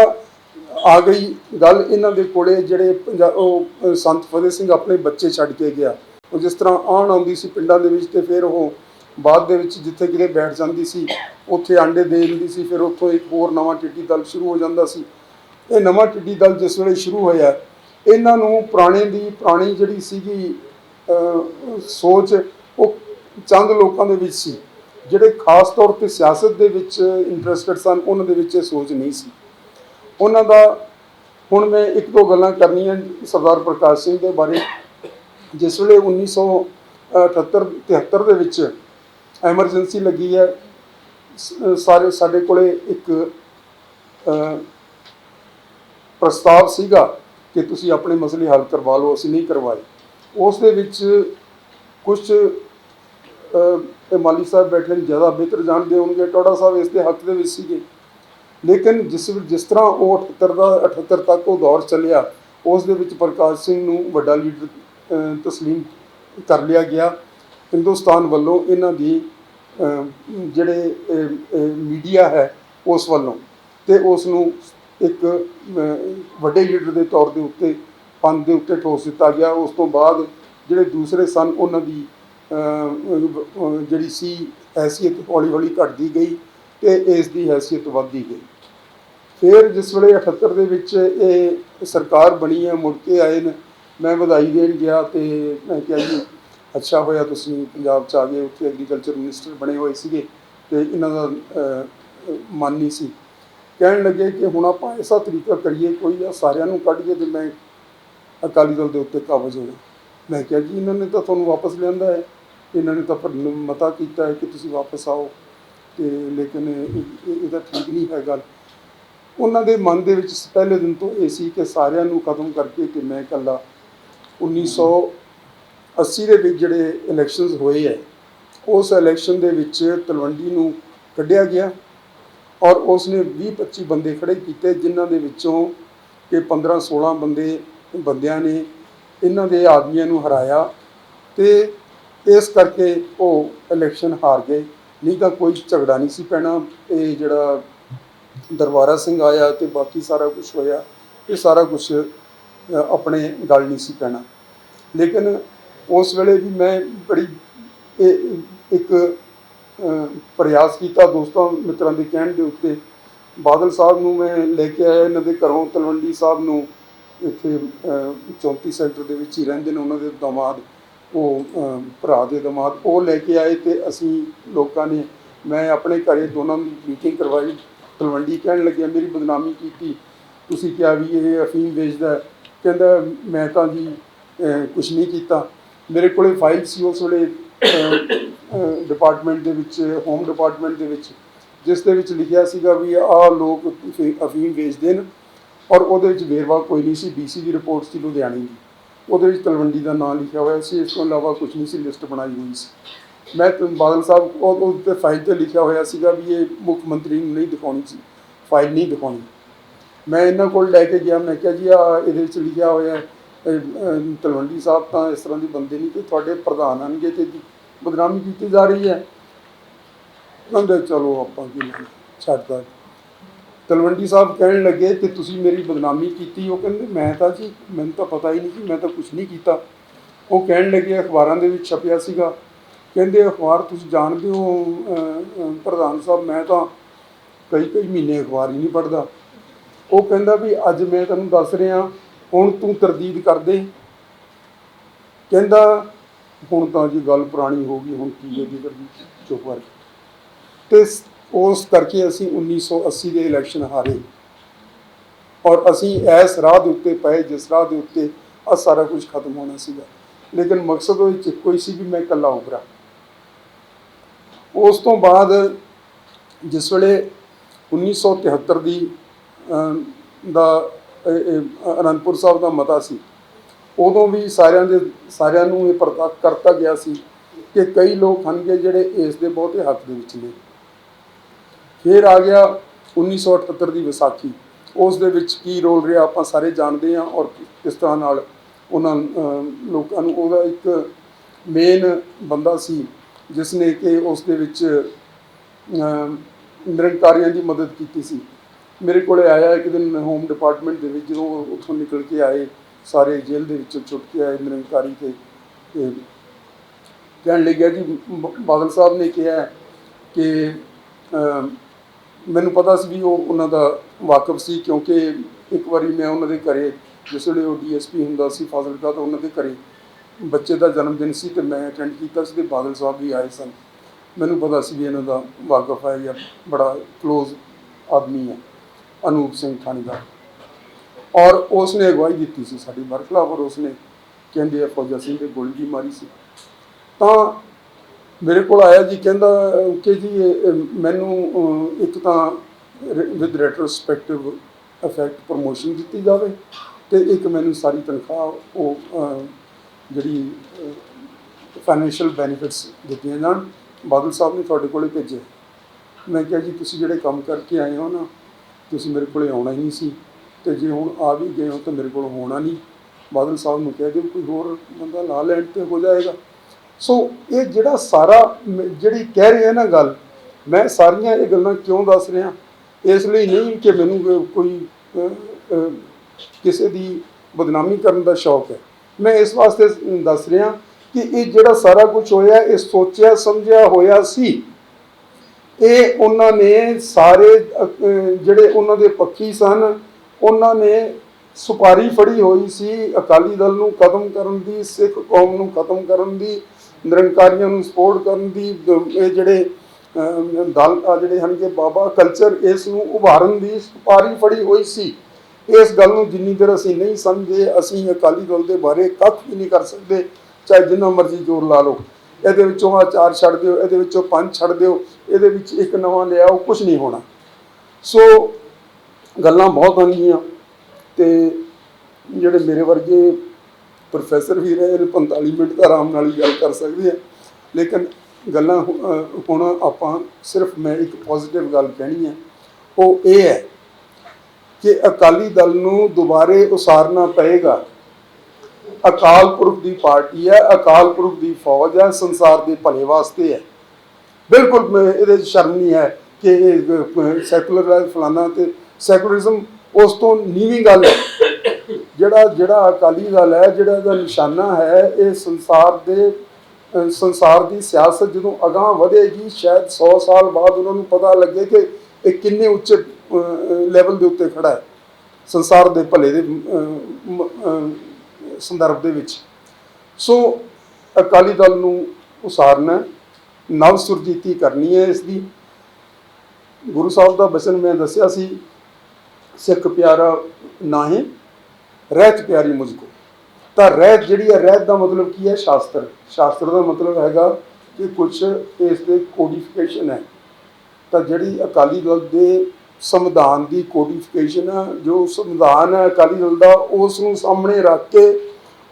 ਆ ਗਈ ਗੱਲ ਇਹਨਾਂ ਦੇ ਕੋਲੇ ਜਿਹੜੇ ਪੰਜਾ ਉਹ ਸੰਤ ਫਤਿਹ ਸਿੰਘ ਆਪਣੇ ਬੱਚੇ ਛੱਡ ਕੇ ਗਿਆ। ਉਹ ਜਿਸ ਤਰ੍ਹਾਂ ਆਉਣ ਆਉਂਦੀ ਸੀ ਪਿੰਡਾਂ ਦੇ ਵਿੱਚ ਤੇ ਫਿਰ ਉਹ ਬਾਅਦ ਦੇ ਵਿੱਚ ਜਿੱਥੇ ਕਿਤੇ ਬੈਠ ਜਾਂਦੀ ਸੀ, ਉੱਥੇ ਆਂਡੇ ਦੇ ਦਿੰਦੀ ਸੀ, ਫਿਰ ਉੱਥੋਂ ਇੱਕ ਹੋਰ ਨਵਾਂ ਟਿੱਡੀ ਦਲ ਸ਼ੁਰੂ ਹੋ ਜਾਂਦਾ ਸੀ। ਇਹ ਨਵਾਂ ਟਿੱਡੀ ਦਲ ਜਿਸ ਵੇਲੇ ਸ਼ੁਰੂ ਹੋਇਆ, ਇਹਨਾਂ ਨੂੰ ਪੁਰਾਣੇ ਦੀ ਪੁਰਾਣੀ ਜਿਹੜੀ ਸੀਗੀ ਸੋਚ ਉਹ ਚੰਦ ਲੋਕਾਂ ਦੇ ਵਿੱਚ ਸੀ। ਜਿਹੜੇ ਖਾਸ ਤੌਰ ਤੇ ਸਿਆਸਤ ਦੇ ਵਿੱਚ ਇੰਟਰਸਟਡ ਸਨ, ਉਹਨਾਂ ਦੇ ਵਿੱਚ ਇਹ ਸੋਚ ਨਹੀਂ ਸੀ। ਉਹਨਾਂ ਦਾ, ਹੁਣ ਮੈਂ ਇੱਕ ਦੋ ਗੱਲਾਂ ਕਰਨੀਆਂ, ਸਰਦਾਰ ਪ੍ਰਕਾਸ਼ ਸਿੰਘ ਦੇ ਬਾਰੇ ਜਿਸ ਵੇਲੇ 1978 73 ਦੇ ਵਿੱਚ ਐਮਰਜੈਂਸੀ ਲੱਗੀ ਹੈ ਸਾਰੇ ਸਾਡੇ ਕੋਲੇ ਇੱਕ ਪ੍ਰਸਤਾਵ ਸੀਗਾ ਕਿ ਤੁਸੀਂ ਆਪਣੇ ਮਸਲੇ ਹੱਲ ਕਰਵਾ ਲਓ, ਅਸੀਂ ਨਹੀਂ ਕਰਵਾਏ। ਉਸ ਦੇ ਵਿੱਚ ਕੁਝ ਮਾਲੀ ਸਾਹਿਬ ਬੈਠੇ ਨੇ, ਜ਼ਿਆਦਾ ਬਿਹਤਰ ਜਾਣਦੇ ਹੋਣਗੇ ਟੋੜਾ ਸਾਹਿਬ ਇਸ ਦੇ ਹੱਕ ਦੇ ਵਿੱਚ ਸੀਗੇ। ਲੇਕਿਨ ਜਿਸ ਜਿਸ ਤਰ੍ਹਾਂ ਉਹ 78 ਦਾ 78 ਤੱਕ ਉਹ ਦੌਰ ਚੱਲਿਆ, ਉਸ ਦੇ ਵਿੱਚ ਪ੍ਰਕਾਸ਼ ਸਿੰਘ ਨੂੰ ਵੱਡਾ ਲੀਡਰ ਅਹ, ਤਸਲੀਮ ਕਰ ਲਿਆ ਗਿਆ। ਹਿੰਦੁਸਤਾਨ ਵੱਲੋਂ ਇਹਨਾਂ ਦੀ ਜਿਹੜੇ ਮੀਡੀਆ ਹੈ ਉਸ ਵੱਲੋਂ ਤੇ ਉਸ ਨੂੰ ਇੱਕ ਵੱਡੇ ਲੀਡਰ ਦੇ ਤੌਰ ਦੇ ਉੱਤੇ ਪੰਨ ਦੇ ਉੱਤੇ ਠੋਸ ਦਿੱਤਾ ਗਿਆ। ਉਸ ਤੋਂ ਬਾਅਦ ਜਿਹੜੇ ਦੂਸਰੇ ਸਨ ਉਹਨਾਂ ਦੀ ਜਿਹੜੀ ਸੀ ਹੈਸੀਅਤ ਹੌਲੀ ਹੌਲੀ ਘਟਦੀ ਗਈ ਤੇ ਇਸ ਦੀ ਹੈਸੀਅਤ ਵੱਧਦੀ ਗਈ। ਫਿਰ ਜਿਸ ਵੇਲੇ 78 ਦੇ ਵਿੱਚ ਇਹ ਸਰਕਾਰ ਬਣੀ ਹੈ ਮੁੜ ਕੇ ਆਏ ਨੇ ਮੈਂ ਵਧਾਈ ਦੇਣ ਗਿਆ ਤੇ ਮੈਂ ਕਿਹਾ ਜੀ, ਅੱਛਾ ਹੋਇਆ ਤੁਸੀਂ ਪੰਜਾਬ ਚ ਆ ਗਏ, ਉੱਥੇ ਐਗਰੀਕਲਚਰ ਮਿਨਿਸਟਰ ਬਣੇ ਹੋਏ ਸੀਗੇ ਤੇ ਇਹਨਾਂ ਦਾ ਮਨ ਨਹੀਂ ਸੀ। ਕਹਿਣ ਲੱਗੇ ਕਿ ਹੁਣ ਆਪਾਂ ਐਸਾ ਤਰੀਕਾ ਕਰੀਏ, ਕੋਈ ਆ ਸਾਰਿਆਂ ਨੂੰ ਕੱਢੀਏ ਤੇ ਮੈਂ ਅਕਾਲੀ ਦਲ ਦੇ ਉੱਤੇ ਕਾਬਜ ਹੋਇਆ। ਮੈਂ ਕਿਹਾ ਜੀ, ਇਹਨਾਂ ਨੇ ਤਾਂ ਤੁਹਾਨੂੰ ਵਾਪਸ ਲਿਆਂਦਾ ਹੈ। ਇਹਨਾਂ ਨੇ ਤਾਂ ਮਤਾ ਕੀਤਾ ਹੈ ਕਿ ਤੁਸੀਂ ਵਾਪਸ ਆਓ। ਤੇ ਲੇਕਿਨ ਇਹ- ਇਹ- ਇਹਦਾ ਠੀਕ ਨਹੀਂ ਹੈ ਗੱਲ। ਉਹਨਾਂ ਦੇ ਮਨ ਦੇ ਵਿੱਚ ਪਹਿਲੇ ਦਿਨ ਤੋਂ ਇਹ ਸੀ ਕਿ ਸਾਰਿਆਂ ਨੂੰ ਖਤਮ ਕਰਕੇ ਕਿ ਮੈਂ ਇਕੱਲਾ 1980 ਦੇ ਵਿੱਚ ਜਿਹੜੇ ਇਲੈਕਸ਼ਨਸ ਹੋਏ ਹੈ, ਉਸ ਇਲੈਕਸ਼ਨ ਦੇ ਵਿੱਚ ਤਲਵੰਡੀ ਨੂੰ ਕੱਢਿਆ ਗਿਆ ਔਰ ਉਸ ਨੇ 20-25 ਬੰਦੇ ਖੜੇ ਕੀਤੇ, ਜਿਨ੍ਹਾਂ ਦੇ ਵਿੱਚੋਂ ਕਿ 15-16 ਬੰਦੇ ਬੰਦਿਆਂ ਨੇ ਇਹਨਾਂ ਦੇ ਆਦਮੀਆਂ ਨੂੰ ਹਰਾਇਆ ਤੇ ਇਸ ਕਰਕੇ ਉਹ ਇਲੈਕਸ਼ਨ ਹਾਰ ਗਏ। ਨਹੀਂ ਤਾਂ ਕੋਈ ਝਗੜਾ ਨਹੀਂ ਸੀ ਪੈਣਾ। ਇਹ ਜਿਹੜਾ ਦਰਬਾਰਾ ਸਿੰਘ ਆਇਆ ਤੇ ਬਾਕੀ ਸਾਰਾ ਕੁਝ ਹੋਇਆ। ਇਹ ਸਾਰਾ ਕੁਝ ਆਪਣੇ ਗੱਲ ਨਹੀਂ ਸੀ ਪੈਣਾ ਲੇਕਿਨ ਉਸ ਵੇਲੇ ਵੀ ਮੈਂ ਬੜੀ ਇੱਕ ਪ੍ਰਯਾਸ ਕੀਤਾ ਦੋਸਤਾਂ ਮਿੱਤਰਾਂ ਦੇ ਕਹਿਣ ਦੇ ਉੱਤੇ। ਬਾਦਲ ਸਾਹਿਬ ਨੂੰ ਮੈਂ ਲੈ ਕੇ ਆਇਆ ਇਹਨਾਂ ਦੇ ਘਰੋਂ ਤਲਵੰਡੀ ਸਾਹਿਬ ਨੂੰ। ਇੱਥੇ ਅ, 34 ਸੈਕਟਰ ਦੇ ਵਿੱਚ ਹੀ ਰਹਿੰਦੇ ਨੇ ਉਹਨਾਂ ਦੇ ਦਮਾਦ। ਉਹ ਭਰਾ ਦੇ ਦਮਾਦ। ਉਹ ਲੈ ਕੇ ਆਏ ਤੇ ਅਸੀਂ ਲੋਕਾਂ ਨੇ ਮੈਂ ਆਪਣੇ ਘਰੇ ਦੋਨਾਂ ਦੀ ਮੀਟਿੰਗ ਕਰਵਾਈ। ਤਲਵੰਡੀ ਕਹਿਣ ਲੱਗਿਆ ਮੇਰੀ ਬਦਨਾਮੀ ਕੀਤੀ। ਤੁਸੀਂ ਕਿਹਾ ਵੀ ਇਹ ਅਫੀਮ ਵੇਚਦਾ ਕਹਿੰਦਾ ਮੈਂ ਤਾਂ ਜੀ ਕੁਝ ਨਹੀਂ ਕੀਤਾ। ਮੇਰੇ ਕੋਲੇ ਫਾਈਲ ਸੀ ਉਸ ਵੇਲੇ ਡਿਪਾਰਟਮੈਂਟ ਦੇ ਵਿੱਚ ਹੋਮ ਡਿਪਾਰਟਮੈਂਟ ਦੇ ਵਿੱਚ, ਜਿਸ ਦੇ ਵਿੱਚ ਲਿਖਿਆ ਸੀਗਾ ਵੀ ਆਹ ਲੋਕ ਅਫੀਮ ਵੇਚਦੇ ਨੇ ਔਰ ਉਹਦੇ ਵਿੱਚ ਵੇਰਵਾ ਕੋਈ ਨਹੀਂ ਸੀ। ਡੀਸੀ ਦੀ ਰਿਪੋਰਟ ਸੀ ਲੁਧਿਆਣੇ ਦੀ। ਉਹਦੇ ਵਿੱਚ ਤਲਵੰਡੀ ਦਾ ਨਾਮ ਲਿਖਿਆ ਹੋਇਆ ਸੀ। ਇਸ ਤੋਂ ਇਲਾਵਾ ਕੁਝ ਨਹੀਂ ਸੀ ਲਿਸਟ ਬਣਾਈ ਹੋਈ ਸੀ। ਮੈਂ ਬਾਦਲ ਸਾਹਿਬ ਉਹ ਉਹ ਤੇ ਫਾਈਲ ਤੇ ਲਿਖਿਆ ਹੋਇਆ ਸੀਗਾ ਵੀ ਇਹ ਮੁੱਖ ਮੰਤਰੀ ਨੂੰ ਨਹੀਂ ਦਿਖਾਉਣੀ ਸੀ। ਫਾਈਲ ਨਹੀਂ ਦਿਖਾਉਣੀ। ਮੈਂ ਇਹਨਾਂ ਕੋਲ ਲੈ ਕੇ ਗਿਆ, ਮੈਂ ਕਿਹਾ ਜੀ ਆ ਇਹਦੇ ਵਿੱਚ ਲਿਖਿਆ ਹੋਇਆ ਤਲਵੰਡੀ ਸਾਹਿਬ ਤਾਂ ਇਸ ਤਰ੍ਹਾਂ ਦੇ ਬੰਦੇ ਨਹੀਂ ਕਿ ਤੁਹਾਡੇ ਪ੍ਰਧਾਨ ਆਣਗੇ ਤੇ ਬਦਨਾਮੀ ਕੀਤੀ ਜਾ ਰਹੀ ਹੈ। ਕਹਿੰਦੇ ਚਲੋ ਆਪਾਂ ਕੀ ਛੱਡਦਾ ਤਲਵੰਡੀ ਸਾਹਿਬ ਕਹਿਣ ਲੱਗੇ ਕਿ ਤੁਸੀਂ ਮੇਰੀ ਬਦਨਾਮੀ ਕੀਤੀ, ਉਹ ਕਹਿੰਦੇ ਮੈਂ ਤਾਂ ਜੀ, ਮੈਨੂੰ ਤਾਂ ਪਤਾ ਹੀ ਨਹੀਂ ਕਿ ਮੈਂ ਤਾਂ ਕੁਝ ਨਹੀਂ ਕੀਤਾ। ਉਹ ਕਹਿਣ ਲੱਗੇ, ਅਖਬਾਰਾਂ ਦੇ ਵਿੱਚ ਛਪਿਆ ਸੀਗਾ, ਕਹਿੰਦੇ ਅਖਬਾਰ ਤੁਸੀਂ ਜਾਣਦੇ ਹੋ ਪ੍ਰਧਾਨ ਸਾਹਿਬ, ਮੈਂ ਤਾਂ ਕਈ ਕਈ ਮਹੀਨੇ ਅਖਬਾਰ ਹੀ ਨਹੀਂ ਪੜ੍ਹਦਾ। ਉਹ ਕਹਿੰਦਾ ਵੀ ਅੱਜ ਮੈਂ ਤੈਨੂੰ ਦੱਸ ਰਿਹਾ, ਹੁਣ ਤੂੰ ਤਰਦੀਦ ਕਰ ਦੇ ਕਹਿੰਦਾ, ਹੁਣ ਤਾਂ ਜੀ ਗੱਲ ਪੁਰਾਣੀ ਹੋ ਗਈ, ਹੁਣ ਕੀ ਇਹਦੀ ਕਰਨੀ ਚੁੱਪ ਕਰ। ਤੇ ਉਸ ਕਰਕੇ ਅਸੀਂ 1980 ਦੇ ਇਲੈਕਸ਼ਨ ਹਾਰੇ। ਔਰ ਅਸੀਂ ਇਸ ਰਾਹ ਦੇ ਉੱਤੇ ਪਏ, ਜਿਸ ਰਾਹ ਦੇ ਉੱਤੇ ਆ ਸਾਰਾ ਕੁਝ ਖਤਮ ਹੋਣਾ ਸੀਗਾ। ਲੇਕਿਨ ਮਕਸਦ ਉਹ ਇੱਕੋ ਹੀ ਸੀ ਵੀ ਮੈਂ ਇਕੱਲਾ ਉਭਰਾ ਉਸ ਤੋਂ ਬਾਅਦ ਜਿਸ ਵੇਲੇ 1973 ਦੀ ਦਾ ਅਨੰਦਪੁਰ ਸਾਹਿਬ ਦਾ ਮਤਾ ਸੀ। ਉਦੋਂ ਵੀ ਸਾਰਿਆਂ ਦੇ, ਸਾਰਿਆਂ ਨੂੰ ਇਹ ਪ੍ਰਤੱਖ ਕਰਤਾ ਗਿਆ ਸੀ ਕਿ ਕਈ ਲੋਕ ਹਨਗੇ ਜਿਹੜੇ ਇਸ ਦੇ ਬਹੁਤੇ ਹੱਥ ਦੇ ਵਿੱਚ ਨੇ। ਫਿਰ ਆ ਗਿਆ 1978 ਦੀ ਵਿਸਾਖੀ। ਉਸ ਦੇ ਵਿੱਚ ਕੀ ਰੋਲ ਰਿਹਾ ਆਪਾਂ ਸਾਰੇ ਜਾਣਦੇ ਹਾਂ ਔਰ ਕਿਸ ਤਰ੍ਹਾਂ ਨਾਲ ਉਹਨਾਂ ਲੋਕਾਂ ਨੂੰ ਉਹਦਾ ਇੱਕ ਮੇਨ ਬੰਦਾ ਸੀ, ਜਿਸ ਨੇ ਕਿ ਉਸ ਦੇ ਵਿੱਚ ਨਿਰੰਕਾਰੀਆਂ ਦੀ ਮਦਦ ਕੀਤੀ ਸੀ। ਮੇਰੇ ਕੋਲੇ ਆਇਆ ਇੱਕ ਦਿਨ ਹੋਮ ਡਿਪਾਰਟਮੈਂਟ ਦੇ ਵਿੱਚ, ਜਦੋਂ ਉੱਥੋਂ ਨਿਕਲ ਕੇ ਆਏ, ਸਾਰੇ ਜੇਲ੍ਹ ਦੇ ਵਿੱਚੋਂ ਛੁੱਟ ਕੇ ਆਏ ਨਿਰੰਕਾਰੀ ਤੇ ਤੇ ਕਹਿਣ ਲੱਗਿਆ ਜੀ ਬਾਦਲ ਸਾਹਿਬ ਨੇ ਕਿਹਾ ਕਿ ਮੈਨੂੰ ਪਤਾ ਸੀ ਵੀ ਉਹ ਉਹਨਾਂ ਦਾ ਵਾਕਫ ਸੀ, ਕਿਉਂਕਿ ਇੱਕ ਵਾਰੀ ਮੈਂ ਉਹਨਾਂ ਦੇ ਘਰੇ, ਜਿਸ ਵੇਲੇ ਉਹ ਡੀਐਸਪੀ ਹੁੰਦਾ ਸੀ ਫਾਜ਼ਿਲਕਾ ਤਾਂ ਉਹਨਾਂ ਦੇ ਘਰੇ ਬੱਚੇ ਦਾ ਜਨਮ ਦਿਨ ਸੀ, ਤੇ ਮੈਂ ਅਟੈਂਡ ਕੀਤਾ ਸੀ ਤੇ ਬਾਦਲ ਸਾਹਿਬ ਵੀ ਆਏ ਸਨ। ਮੈਨੂੰ ਪਤਾ ਸੀ ਵੀ ਇਹਨਾਂ ਦਾ ਵਾਕਫ ਹੈ ਜਾਂ ਬੜਾ ক্লোਜ਼ ਆਦਮੀ ਹੈ। ਅਨੂਪ ਸਿੰਘ ਥਾਣੀਦਾਰ। ਔਰ ਉਸ ਨੇ ਅਗਵਾਈ ਦਿੱਤੀ ਸੀ ਸਾਡੀ ਵਰਖਲਾ ਔਰ ਉਸ ਨੇ ਕਹਿੰਦੇ ਆ, ਫੌਜਾ ਸਿੰਘ ਦੇ ਗੋਲੀ ਵੀ ਮਾਰੀ ਸੀ। ਤਾਂ ਮੇਰੇ ਕੋਲ ਆਇਆ ਜੀ, ਕਹਿੰਦਾ ਕਿ ਜੀ ਮੈਨੂੰ ਇੱਕ ਤਾਂ ਵਿਦ ਰੈਟਰੋਸਪੈਕਟਿਵ ਇਫੈਕਟ ਪ੍ਰੋਮੋਸ਼ਨ ਦਿੱਤੀ ਜਾਵੇ ਤੇ ਇੱਕ ਮੈਨੂੰ ਸਾਰੀ ਤਨਖਾਹ ਉਹ ਜਿਹੜੀ ਫਾਈਨੈਂਸ਼ੀਅਲ ਬੈਨੀਫਿਟਸ ਦਿੱਤੀਆਂ ਜਾਣ। ਬਾਦਲ ਸਾਹਿਬ ਨੇ ਤੁਹਾਡੇ ਕੋਲੇ ਭੇਜੇ ਮੈਂ ਕਿਹਾ ਜੀ, ਤੁਸੀਂ ਜਿਹੜੇ ਕੰਮ ਕਰਕੇ ਆਏ ਹੋ ਨਾ ਤੁਸੀਂ ਮੇਰੇ ਕੋਲੇ ਆਉਣਾ ਹੀ ਨਹੀਂ ਸੀ। ਤੇ ਜੇ ਹੁਣ ਆ ਵੀ ਗਏ ਹੋ ਤਾਂ ਮੇਰੇ ਕੋਲ ਹੋਣਾ ਨਹੀਂ। ਬਾਦਲ ਸਾਹਿਬ ਨੂੰ ਕਿਹਾ ਦਿਓ ਕੋਈ ਹੋਰ ਬੰਦਾ ਲਾ ਲੈਣ ਤੇ ਹੋ ਜਾਏਗਾ। ਸੋ ਇਹ ਜਿਹੜਾ ਸਾਰਾ ਮ- ਜਿਹੜੀ ਕਹਿ ਰਹੇ ਨਾ ਗੱਲ, ਮੈਂ ਸਾਰੀਆਂ ਇਹ ਗੱਲਾਂ ਕਿਉਂ ਦੱਸ ਰਿਹਾ? ਇਸ ਲਈ ਨਹੀਂ ਕਿ ਮੈਨੂੰ ਕੋਈ ਕਿਸੇ ਦੀ ਬਦਨਾਮੀ ਕਰਨ ਦਾ ਸ਼ੌਕ ਹੈ। ਮੈਂ ਇਸ ਵਾਸਤੇ ਦੱਸ ਰਿਹਾ ਕਿ ਇਹ ਜਿਹੜਾ ਸਾਰਾ ਕੁਝ ਹੋਇਆ, ਇਹ ਸੋਚਿਆ, ਸਮਝਿਆ ਹੋਇਆ ਸੀ। ਇਹ ਉਹਨਾਂ ਨੇ ਸਾਰੇ ਜਿਹੜੇ ਉਹਨਾਂ ਦੇ ਪੱਖੀ ਸਨ, ਉਹਨਾਂ ਨੇ ਸੁਪਾਰੀ ਫੜੀ ਹੋਈ ਸੀ ਅਕਾਲੀ ਦਲ ਨੂੰ ਖਤਮ ਕਰਨ ਦੀ, ਸਿੱਖ ਕੌਮ ਨੂੰ ਖਤਮ ਕਰਨ ਦੀ, ਨਿਰੰਕਾਰੀਆਂ ਨੂੰ ਸਪੋਰਟ ਕਰਨ ਦੀ ਇਹ ਜਿਹੜੇ ਦਲ, ਆ ਜਿਹੜੇ ਹਨ ਕਿ ਬਾਬਾ ਕਲਚਰ, ਇਸ ਨੂੰ ਉਭਾਰਨ ਦੀ ਸੁਪਾਰੀ ਫੜੀ ਹੋਈ ਸੀ। ਇਸ ਗੱਲ ਨੂੰ ਜਿੰਨੀ ਦੇਰ ਅਸੀਂ ਨਹੀਂ ਸਮਝੇ, ਅਸੀਂ ਅਕਾਲੀ ਦਲ ਦੇ ਬਾਰੇ ਕੱਖ ਵੀ ਨਹੀਂ ਕਰ ਸਕਦੇ, ਚਾਹੇ ਜਿੰਨਾ ਮਰਜ਼ੀ ਜ਼ੋਰ ਲਾ ਲਓ। ਇਹਦੇ ਵਿੱਚੋਂ ਆ ਚਾਰ ਛੱਡ ਦਿਓ, ਇਹਦੇ ਵਿੱਚੋਂ ਪੰਜ ਛੱਡ ਦਿਓ, ਇਹਦੇ ਵਿੱਚ ਇੱਕ ਨਵਾਂ ਲਿਆਓ ਕੁਝ ਨਹੀਂ ਹੋਣਾ। ਸੋ ਗੱਲਾਂ ਬਹੁਤ ਆਉਂਦੀਆਂ ਤੇ ਜਿਹੜੇ ਮੇਰੇ ਵਰਗੇ ਪ੍ਰੋਫੈਸਰ ਵੀ ਰਹੇ ਨੇ 45 ਮਿੰਟ ਤਾਂ ਆਰਾਮ ਨਾਲ ਹੀ ਗੱਲ ਕਰ ਸਕਦੇ ਆ। ਲੇਕਿਨ ਗੱਲਾਂ ਹੁ- ਅਹ, ਹੁਣ ਆਪਾਂ ਸਿਰਫ ਮੈਂ ਇੱਕ ਪੋਜ਼ਿਟਿਵ ਗੱਲ ਕਹਿਣੀ ਹੈ ਉਹ ਇਹ ਹੈ ਕਿ ਅਕਾਲੀ ਦਲ ਨੂੰ ਦੁਬਾਰੇ ਉਸਾਰਨਾ ਪਏਗਾ। ਅਕਾਲ ਪੁਰਖ ਦੀ ਪਾਰਟੀ ਹੈ, ਅਕਾਲ ਪੁਰਖ ਦੀ ਫੌਜ ਹੈ, ਸੰਸਾਰ ਦੇ ਭਲੇ ਵਾਸਤੇ ਹੈ। ਬਿਲਕੁਲ ਇਹਦੇ 'ਚ ਸ਼ਰਮ ਨਹੀਂ ਹੈ ਕਿ ਇਹ ਸੈਕੂਲਰ ਫਲਾਣਾ ਤੇ ਸੈਕੂਲਰਿਜ਼ਮ ਉਸ ਤੋਂ ਨੀਵੀਂ ਗੱਲ ਹੈ। ਜਿਹੜਾ ਜਿਹੜਾ ਅਕਾਲੀ ਦਲ ਹੈ, ਜਿਹੜਾ ਇਹਦਾ ਨਿਸ਼ਾਨਾ ਹੈ, ਇਹ ਸੰਸਾਰ ਦੇ ਸੰਸਾਰ ਦੀ ਸਿਆਸਤ ਜਦੋਂ ਅਗਾਹ ਵਧੇਗੀ, ਸ਼ਾਇਦ 100 ਸਾਲ ਬਾਅਦ ਉਹਨਾਂ ਨੂੰ ਪਤਾ ਲੱਗੇ ਕਿ ਇਹ ਕਿੰਨੇ ਉੱਚ ਲੈਵਲ ਦੇ ਉੱਤੇ ਖੜਾ ਹੈ। ਸੰਸਾਰ ਦੇ ਭਲੇ ਦੇ ਸੰਦਰਭ ਦੇ ਵਿੱਚ। ਸੋ, ਅਕਾਲੀ ਦਲ ਨੂੰ ਉਸਾਰਨਾ ਨਵ ਸੁਰਜੀਤੀ ਕਰਨੀ ਹੈ ਇਸ ਦੀ। ਗੁਰੂ ਸਾਹਿਬ ਦਾ ਬਚਨ ਮੈਂ ਦੱਸਿਆ ਸੀ, ਸਿੱਖ ਪਿਆਰਾ ਨਾਹੀਂ, ਰਹਿਤ ਪਿਆਰੀ ਮੁਝ ਕੋ ਤਾਂ ਰਹਿਤ ਜਿਹੜੀ ਹੈ, ਰਹਿਤ ਦਾ ਮਤਲਬ ਕੀ ਹੈ? ਸ਼ਾਸਤਰ। ਸ਼ਾਸਤਰ ਦਾ ਮਤਲਬ ਹੈਗਾ ਕਿ ਕੁਝ ਇਸ ਦੇ ਕੋਡੀਫਿਕੇਸ਼ਨ ਹੈ। ਤਾਂ ਜਿਹੜੀ ਅਕਾਲੀ ਦਲ ਦੇ ਸੰਵਿਧਾਨ ਦੀ ਕੋਡੀਫਿਕੇਸ਼ਨ ਹੈ, ਜੋ ਸੰਵਿਧਾਨ ਹੈ ਅਕਾਲੀ ਦਲ ਦਾ, ਉਸ ਨੂੰ ਸਾਹਮਣੇ ਰੱਖ ਕੇ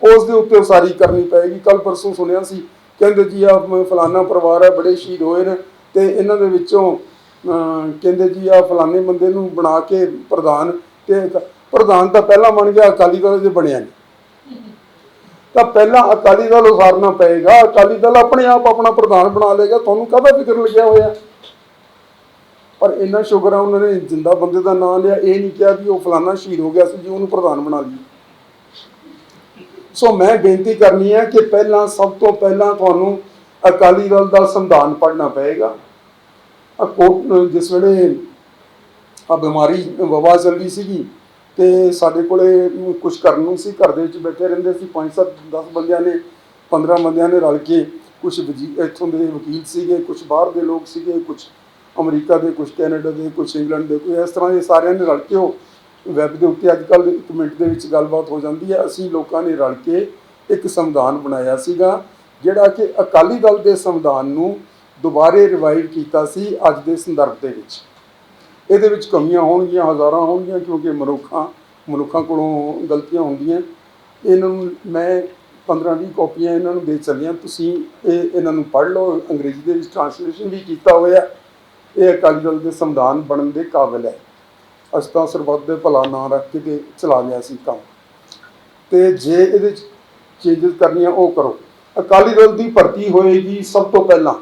ਉਸ ਦੇ ਉੱਤੇ ਉਸਾਰੀ ਕਰਨੀ ਪਏਗੀ। ਕੱਲ ਪਰਸੋਂ ਸੁਣਿਆ ਸੀ, ਕਹਿੰਦੇ ਜੀ ਆ ਫਲਾਨਾ ਪਰਿਵਾਰ ਹੈ, ਬੜੇ ਸ਼ਹੀਦ ਹੋਏ ਨੇ ਤੇ ਇਹਨਾਂ ਦੇ ਵਿੱਚੋਂ ਕਹਿੰਦੇ ਜੀ ਆ ਫਲਾਣੇ ਬੰਦੇ ਨੂੰ ਬਣਾ ਕੇ ਪ੍ਰਧਾਨ ਤੇ ਪ੍ਰਧਾਨ ਤਾਂ ਪਹਿਲਾਂ ਬਣ ਗਿਆ, ਅਕਾਲੀ ਦਲ ਦੇ ਬਣਿਆ ਨਹੀਂ। ਤਾਂ ਪਹਿਲਾਂ ਅਕਾਲੀ ਦਲ ਉਸਾਰਨਾ ਪਏਗਾ, ਅਕਾਲੀ ਦਲ ਆਪਣੇ ਆਪ ਆਪਣਾ ਪ੍ਰਧਾਨ ਬਣਾ ਲੇਗਾ ਤੁਹਾਨੂੰ ਕਾਹਦਾ ਫਿਕਰ ਲੱਗਿਆ ਹੋਇਆ? ਪਰ ਇੰਨਾ ਸ਼ੁਕਰ ਆ, ਉਹਨਾਂ ਨੇ ਜਿੰਦਾ ਬੰਦੇ ਦਾ ਨਾਮ ਲਿਆ, ਇਹ ਨਹੀਂ ਕਿਹਾ ਵੀ ਉਹ ਫਲਾਨਾ ਸ਼ਹੀਦ ਹੋ ਗਿਆ ਸੀ, ਜੀ ਉਹਨੂੰ ਪ੍ਰਧਾਨ ਬਣਾ ਲਈ ਸੋ ਮੈਂ ਬੇਨਤੀ ਕਰਨੀ ਹੈ ਕਿ ਪਹਿਲਾਂ, ਸਭ ਤੋਂ ਪਹਿਲਾਂ ਤੁਹਾਨੂੰ ਅਕਾਲੀ ਦਲ ਦਾ ਸੰਵਿਧਾਨ ਪੜ੍ਹਨਾ ਪਏਗਾ। ਆ ਕੋਟ ਜਿਸ ਵੇਲੇ ਆ ਬਿਮਾਰੀ ਵਵਾ ਚੱਲਦੀ ਸੀਗੀ ਤੇ ਸਾਡੇ ਕੋਲੇ ਕੁਝ ਕਰਨ ਨੂੰ ਸੀ, ਘਰ ਦੇ ਵਿੱਚ ਬੈਠੇ ਰਹਿੰਦੇ ਸੀ 5-7 10 ਬੰਦਿਆਂ ਨੇ 15 ਬੰਦਿਆਂ ਨੇ ਰਲ ਕੇ ਕੁਝ ਇੱਥੋਂ ਦੇ ਵਕੀਲ ਸੀਗੇ ਕੁਝ ਬਾਹਰ ਦੇ ਲੋਕ ਸੀਗੇ ਕੁਝ ਅਮਰੀਕਾ ਦੇ ਕੁਝ ਕੈਨੇਡਾ ਦੇ ਕੁਝ ਇੰਗਲੈਂਡ ਦੇ, ਕੋਈ ਇਸ ਤਰ੍ਹਾਂ ਦੇ ਸਾਰਿਆਂ ਨੇ ਰਲ ਕੇ ਉਹ ਵੈਬ ਦੇ ਉੱਤੇ ਅੱਜ ਕੱਲ੍ਹ ਇੱਕ ਮਿੰਟ ਦੇ ਵਿੱਚ ਗੱਲਬਾਤ ਹੋ ਜਾਂਦੀ ਹੈ। ਅਸੀਂ ਲੋਕਾਂ ਨੇ ਰਲ ਕੇ ਇੱਕ ਸੰਵਿਧਾਨ ਬਣਾਇਆ ਸੀਗਾ, ਜਿਹੜਾ ਕਿ ਅਕਾਲੀ ਦਲ ਦੇ ਸੰਵਿਧਾਨ ਨੂੰ ਦੁਬਾਰੇ ਰਿਵਾਈਵ ਕੀਤਾ ਸੀ ਅੱਜ ਦੇ ਸੰਦਰਭ ਦੇ ਵਿੱਚ। ਇਹਦੇ ਵਿੱਚ ਕਮੀਆਂ ਹੋਣਗੀਆਂ, ਹਜ਼ਾਰਾਂ ਹੋਣਗੀਆਂ, ਕਿਉਂਕਿ ਮਨੁੱਖਾਂ ਮਨੁੱਖਾਂ ਕੋਲੋਂ ਗਲਤੀਆਂ ਹੁੰਦੀਆਂ। ਇਹਨਾਂ ਨੂੰ ਮੈਂ 15-20 ਕਾਪੀਆਂ ਇਹਨਾਂ ਨੂੰ ਦੇ ਚੱਲੀਆਂ। ਤੁਸੀਂ ਇਹ ਇਹਨਾਂ ਨੂੰ ਪੜ੍ਹ ਲਓ। ਅੰਗਰੇਜ਼ੀ ਦੇ ਵਿੱਚ ਟ੍ਰਾਂਸਲੇਸ਼ਨ ਵੀ ਕੀਤਾ ਹੋਇਆ। ਇਹ ਅਕਾਲੀ ਦਲ ਦੇ ਸੰਵਿਧਾਨ ਬਣਨ ਦੇ ਕਾਬਿਲ ਹੈ। ਅਸੀਂ ਤਾਂ ਸਰਬੱਤ ਦੇ ਭਲਾ ਨਾਂ ਰੱਖ ਕੇ ਤੇ ਚਲਾ ਲਿਆ ਸੀ ਕੰਮ। ਤੇ ਜੇ ਇਹਦੇ ਵਿੱਚ ਚੇਂਜਸ ਕਰਨੀਆਂ ਉਹ ਕਰੋ। ਅਕਾਲੀ ਦਲ ਦੀ ਭਰਤੀ ਹੋਏਗੀ ਸਭ ਤੋਂ ਪਹਿਲਾਂ।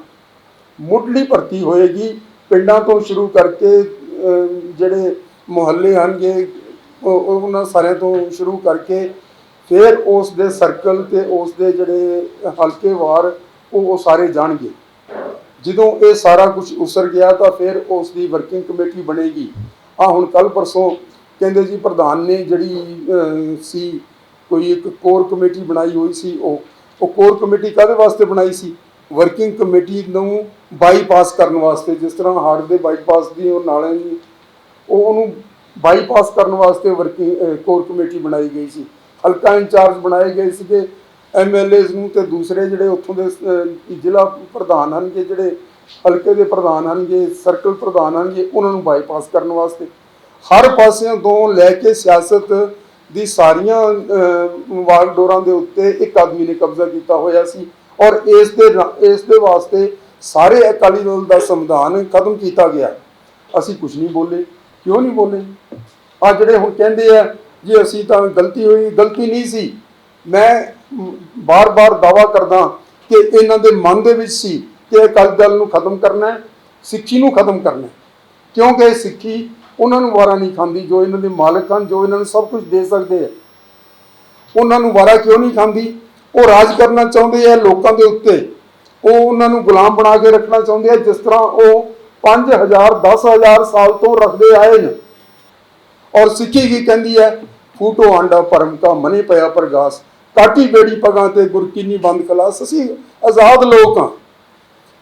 ਮੁੱਢਲੀ ਭਰਤੀ ਹੋਏਗੀ। ਪਿੰਡਾਂ ਤੋਂ ਸ਼ੁਰੂ ਕਰਕੇ ਜਿਹੜੇ ਮੁਹੱਲੇ ਹਨਗੇ ਉਹਨਾਂ ਸਾਰਿਆਂ ਤੋਂ ਸ਼ੁਰੂ ਕਰਕੇ ਫਿਰ ਉਸ ਦੇ ਸਰਕਲ ਤੇ ਉਸ ਦੇ ਜਿਹੜੇ ਹਲਕੇ ਵਾਰ, ਉਹ ਉਹ ਸਾਰੇ ਜਾਣਗੇ। ਜਦੋਂ ਇਹ ਸਾਰਾ ਕੁਝ ਉਸਰ ਗਿਆ ਤਾਂ ਫਿਰ ਉਸ ਦੀ ਵਰਕਿੰਗ ਕਮੇਟੀ ਬਣੇਗੀ। ਆ ਹੁਣ ਕੱਲ ਪਰਸੋਂ ਕਹਿੰਦੇ ਜੀ ਪ੍ਰਧਾਨ ਨੇ ਜਿਹੜੀ ਸੀ, ਕੋਈ ਇੱਕ ਕੋਰ ਕਮੇਟੀ ਬਣਾਈ ਹੋਈ ਸੀ, ਉਹ ਉਹ ਕੋਰ ਕਮੇਟੀ ਕਾਹਦੇ ਵਾਸਤੇ ਬਣਾਈ ਸੀ? ਵਰਕਿੰਗ ਕਮੇਟੀ ਨੂੰ ਬਾਈਪਾਸ ਕਰਨ ਵਾਸਤੇ, ਜਿਸ ਤਰ੍ਹਾਂ ਹਾਰਟ ਦੇ ਬਾਈਪਾਸ ਦੀ ਉਹ ਨਾਲਿਆਂ ਦੀ, ਉਹ ਉਹਨੂੰ ਬਾਈਪਾਸ ਕਰਨ ਵਾਸਤੇ ਵਰਕਿੰਗ ਕੋਰ ਕਮੇਟੀ ਬਣਾਈ ਗਈ ਸੀ। ਹਲਕਾ ਇੰਚਾਰਜ ਬਣਾਏ ਗਏ ਸੀਗੇ ਐਮਐਲਏਜ਼ ਨੂੰ ਤੇ ਦੂਸਰੇ ਜਿਹੜੇ ਉੱਥੋਂ ਦੇ ਜ਼ਿਲ੍ਹਾ ਪ੍ਰਧਾਨ ਹਨਗੇ ਜਿਹੜੇ ਹਲਕੇ ਦੇ ਪ੍ਰਧਾਨ ਹਨਗੇ ਸਰਕਲ ਪ੍ਰਧਾਨ ਹਨਗੇ ਉਹਨਾਂ ਨੂੰ ਬਾਈਪਾਸ ਕਰਨ ਵਾਸਤੇ। ਹਰ ਪਾਸਿਆਂ ਤੋਂ ਲੈ ਕੇ ਸਿਆਸਤ ਦੀ ਸਾਰੀਆਂ ਵਾਗਡੋਰਾਂ ਦੇ ਉੱਤੇ ਇੱਕ ਆਦਮੀ ਨੇ ਕਬਜ਼ਾ ਕੀਤਾ ਹੋਇਆ ਸੀ ਔਰ ਇਸ ਦੇ ਰਾ- ਇਸ ਦੇ ਵਾਸਤੇ ਸਾਰੇ ਅਕਾਲੀ ਦਲ ਦਾ ਸੰਵਿਧਾਨ ਖਤਮ ਕੀਤਾ ਗਿਆ। ਅਸੀਂ ਕੁਝ ਨਹੀਂ ਬੋਲੇ। ਕਿਉਂ ਨਹੀਂ ਬੋਲੇ? ਆ ਜਿਹੜੇ ਹੁਣ ਕਹਿੰਦੇ ਆ, ਜੀ ਅਸੀਂ ਤਾਂ ਗਲਤੀ ਹੋਈ, ਗਲਤੀ ਨਹੀਂ ਸੀ। ਮੈਂ ਬਾਰ-ਬਾਰ ਦਾਵਾ ਕਰਦਾ ਕਿ ਇਹਨਾਂ ਦੇ ਮਨ ਦੇ ਵਿੱਚ ਸੀ ਕਿ ਅਕਾਲੀ ਦਲ ਨੂੰ ਖਤਮ ਕਰਨਾ ਹੈ, ਸਿੱਖੀ ਨੂੰ ਖਤਮ ਕਰਨਾ ਹੈ। ਕਿਉਂਕਿ ਸਿੱਖੀ ਉਹਨਾਂ ਨੂੰ ਵਾਰਾ ਨਹੀਂ ਖਾਂਦੀ, ਜੋ ਇਹਨਾਂ ਦੇ ਮਾਲਕ ਹਨ, ਜੋ ਇਹਨਾਂ ਨੂੰ ਸਭ ਕੁਝ ਦੇ ਸਕਦੇ ਆ ਉਹਨਾਂ ਨੂੰ ਵਾਰਾ ਕਿਉਂ ਨਹੀਂ ਖਾਂਦੀ? ਉਹ ਰਾਜ ਕਰਨਾ ਚਾਹੁੰਦੇ ਆ ਲੋਕਾਂ ਦੇ ਉੱਤੇ। ਉਹ ਉਹਨਾਂ ਨੂੰ ਗੁਲਾਮ ਬਣਾ ਕੇ ਰੱਖਣਾ ਚਾਹੁੰਦੇ ਆ ਜਿਸ ਤਰ੍ਹਾਂ ਉਹ 5000 10000 ਸਾਲ ਤੋਂ ਰੱਖਦੇ ਆਏ ਨੇ। ਔਰ ਸਿੱਖੀ ਕੀ ਕਹਿੰਦੀ ਹੈ? ਫੂਟੋ ਆਂਡਾ ਪਰਮ ਕਾ ਮਨੇ ਪਿਆ ਪ੍ਰਗਾਸ ਕਾਟੀ ਬੇੜੀ ਪਗਾਂ ਤੇ ਗੁਰਕੀਨੀ ਬੰਦ ਕਲਾਸ। ਅਸੀਂ ਆਜ਼ਾਦ ਲੋਕ ਹਾਂ।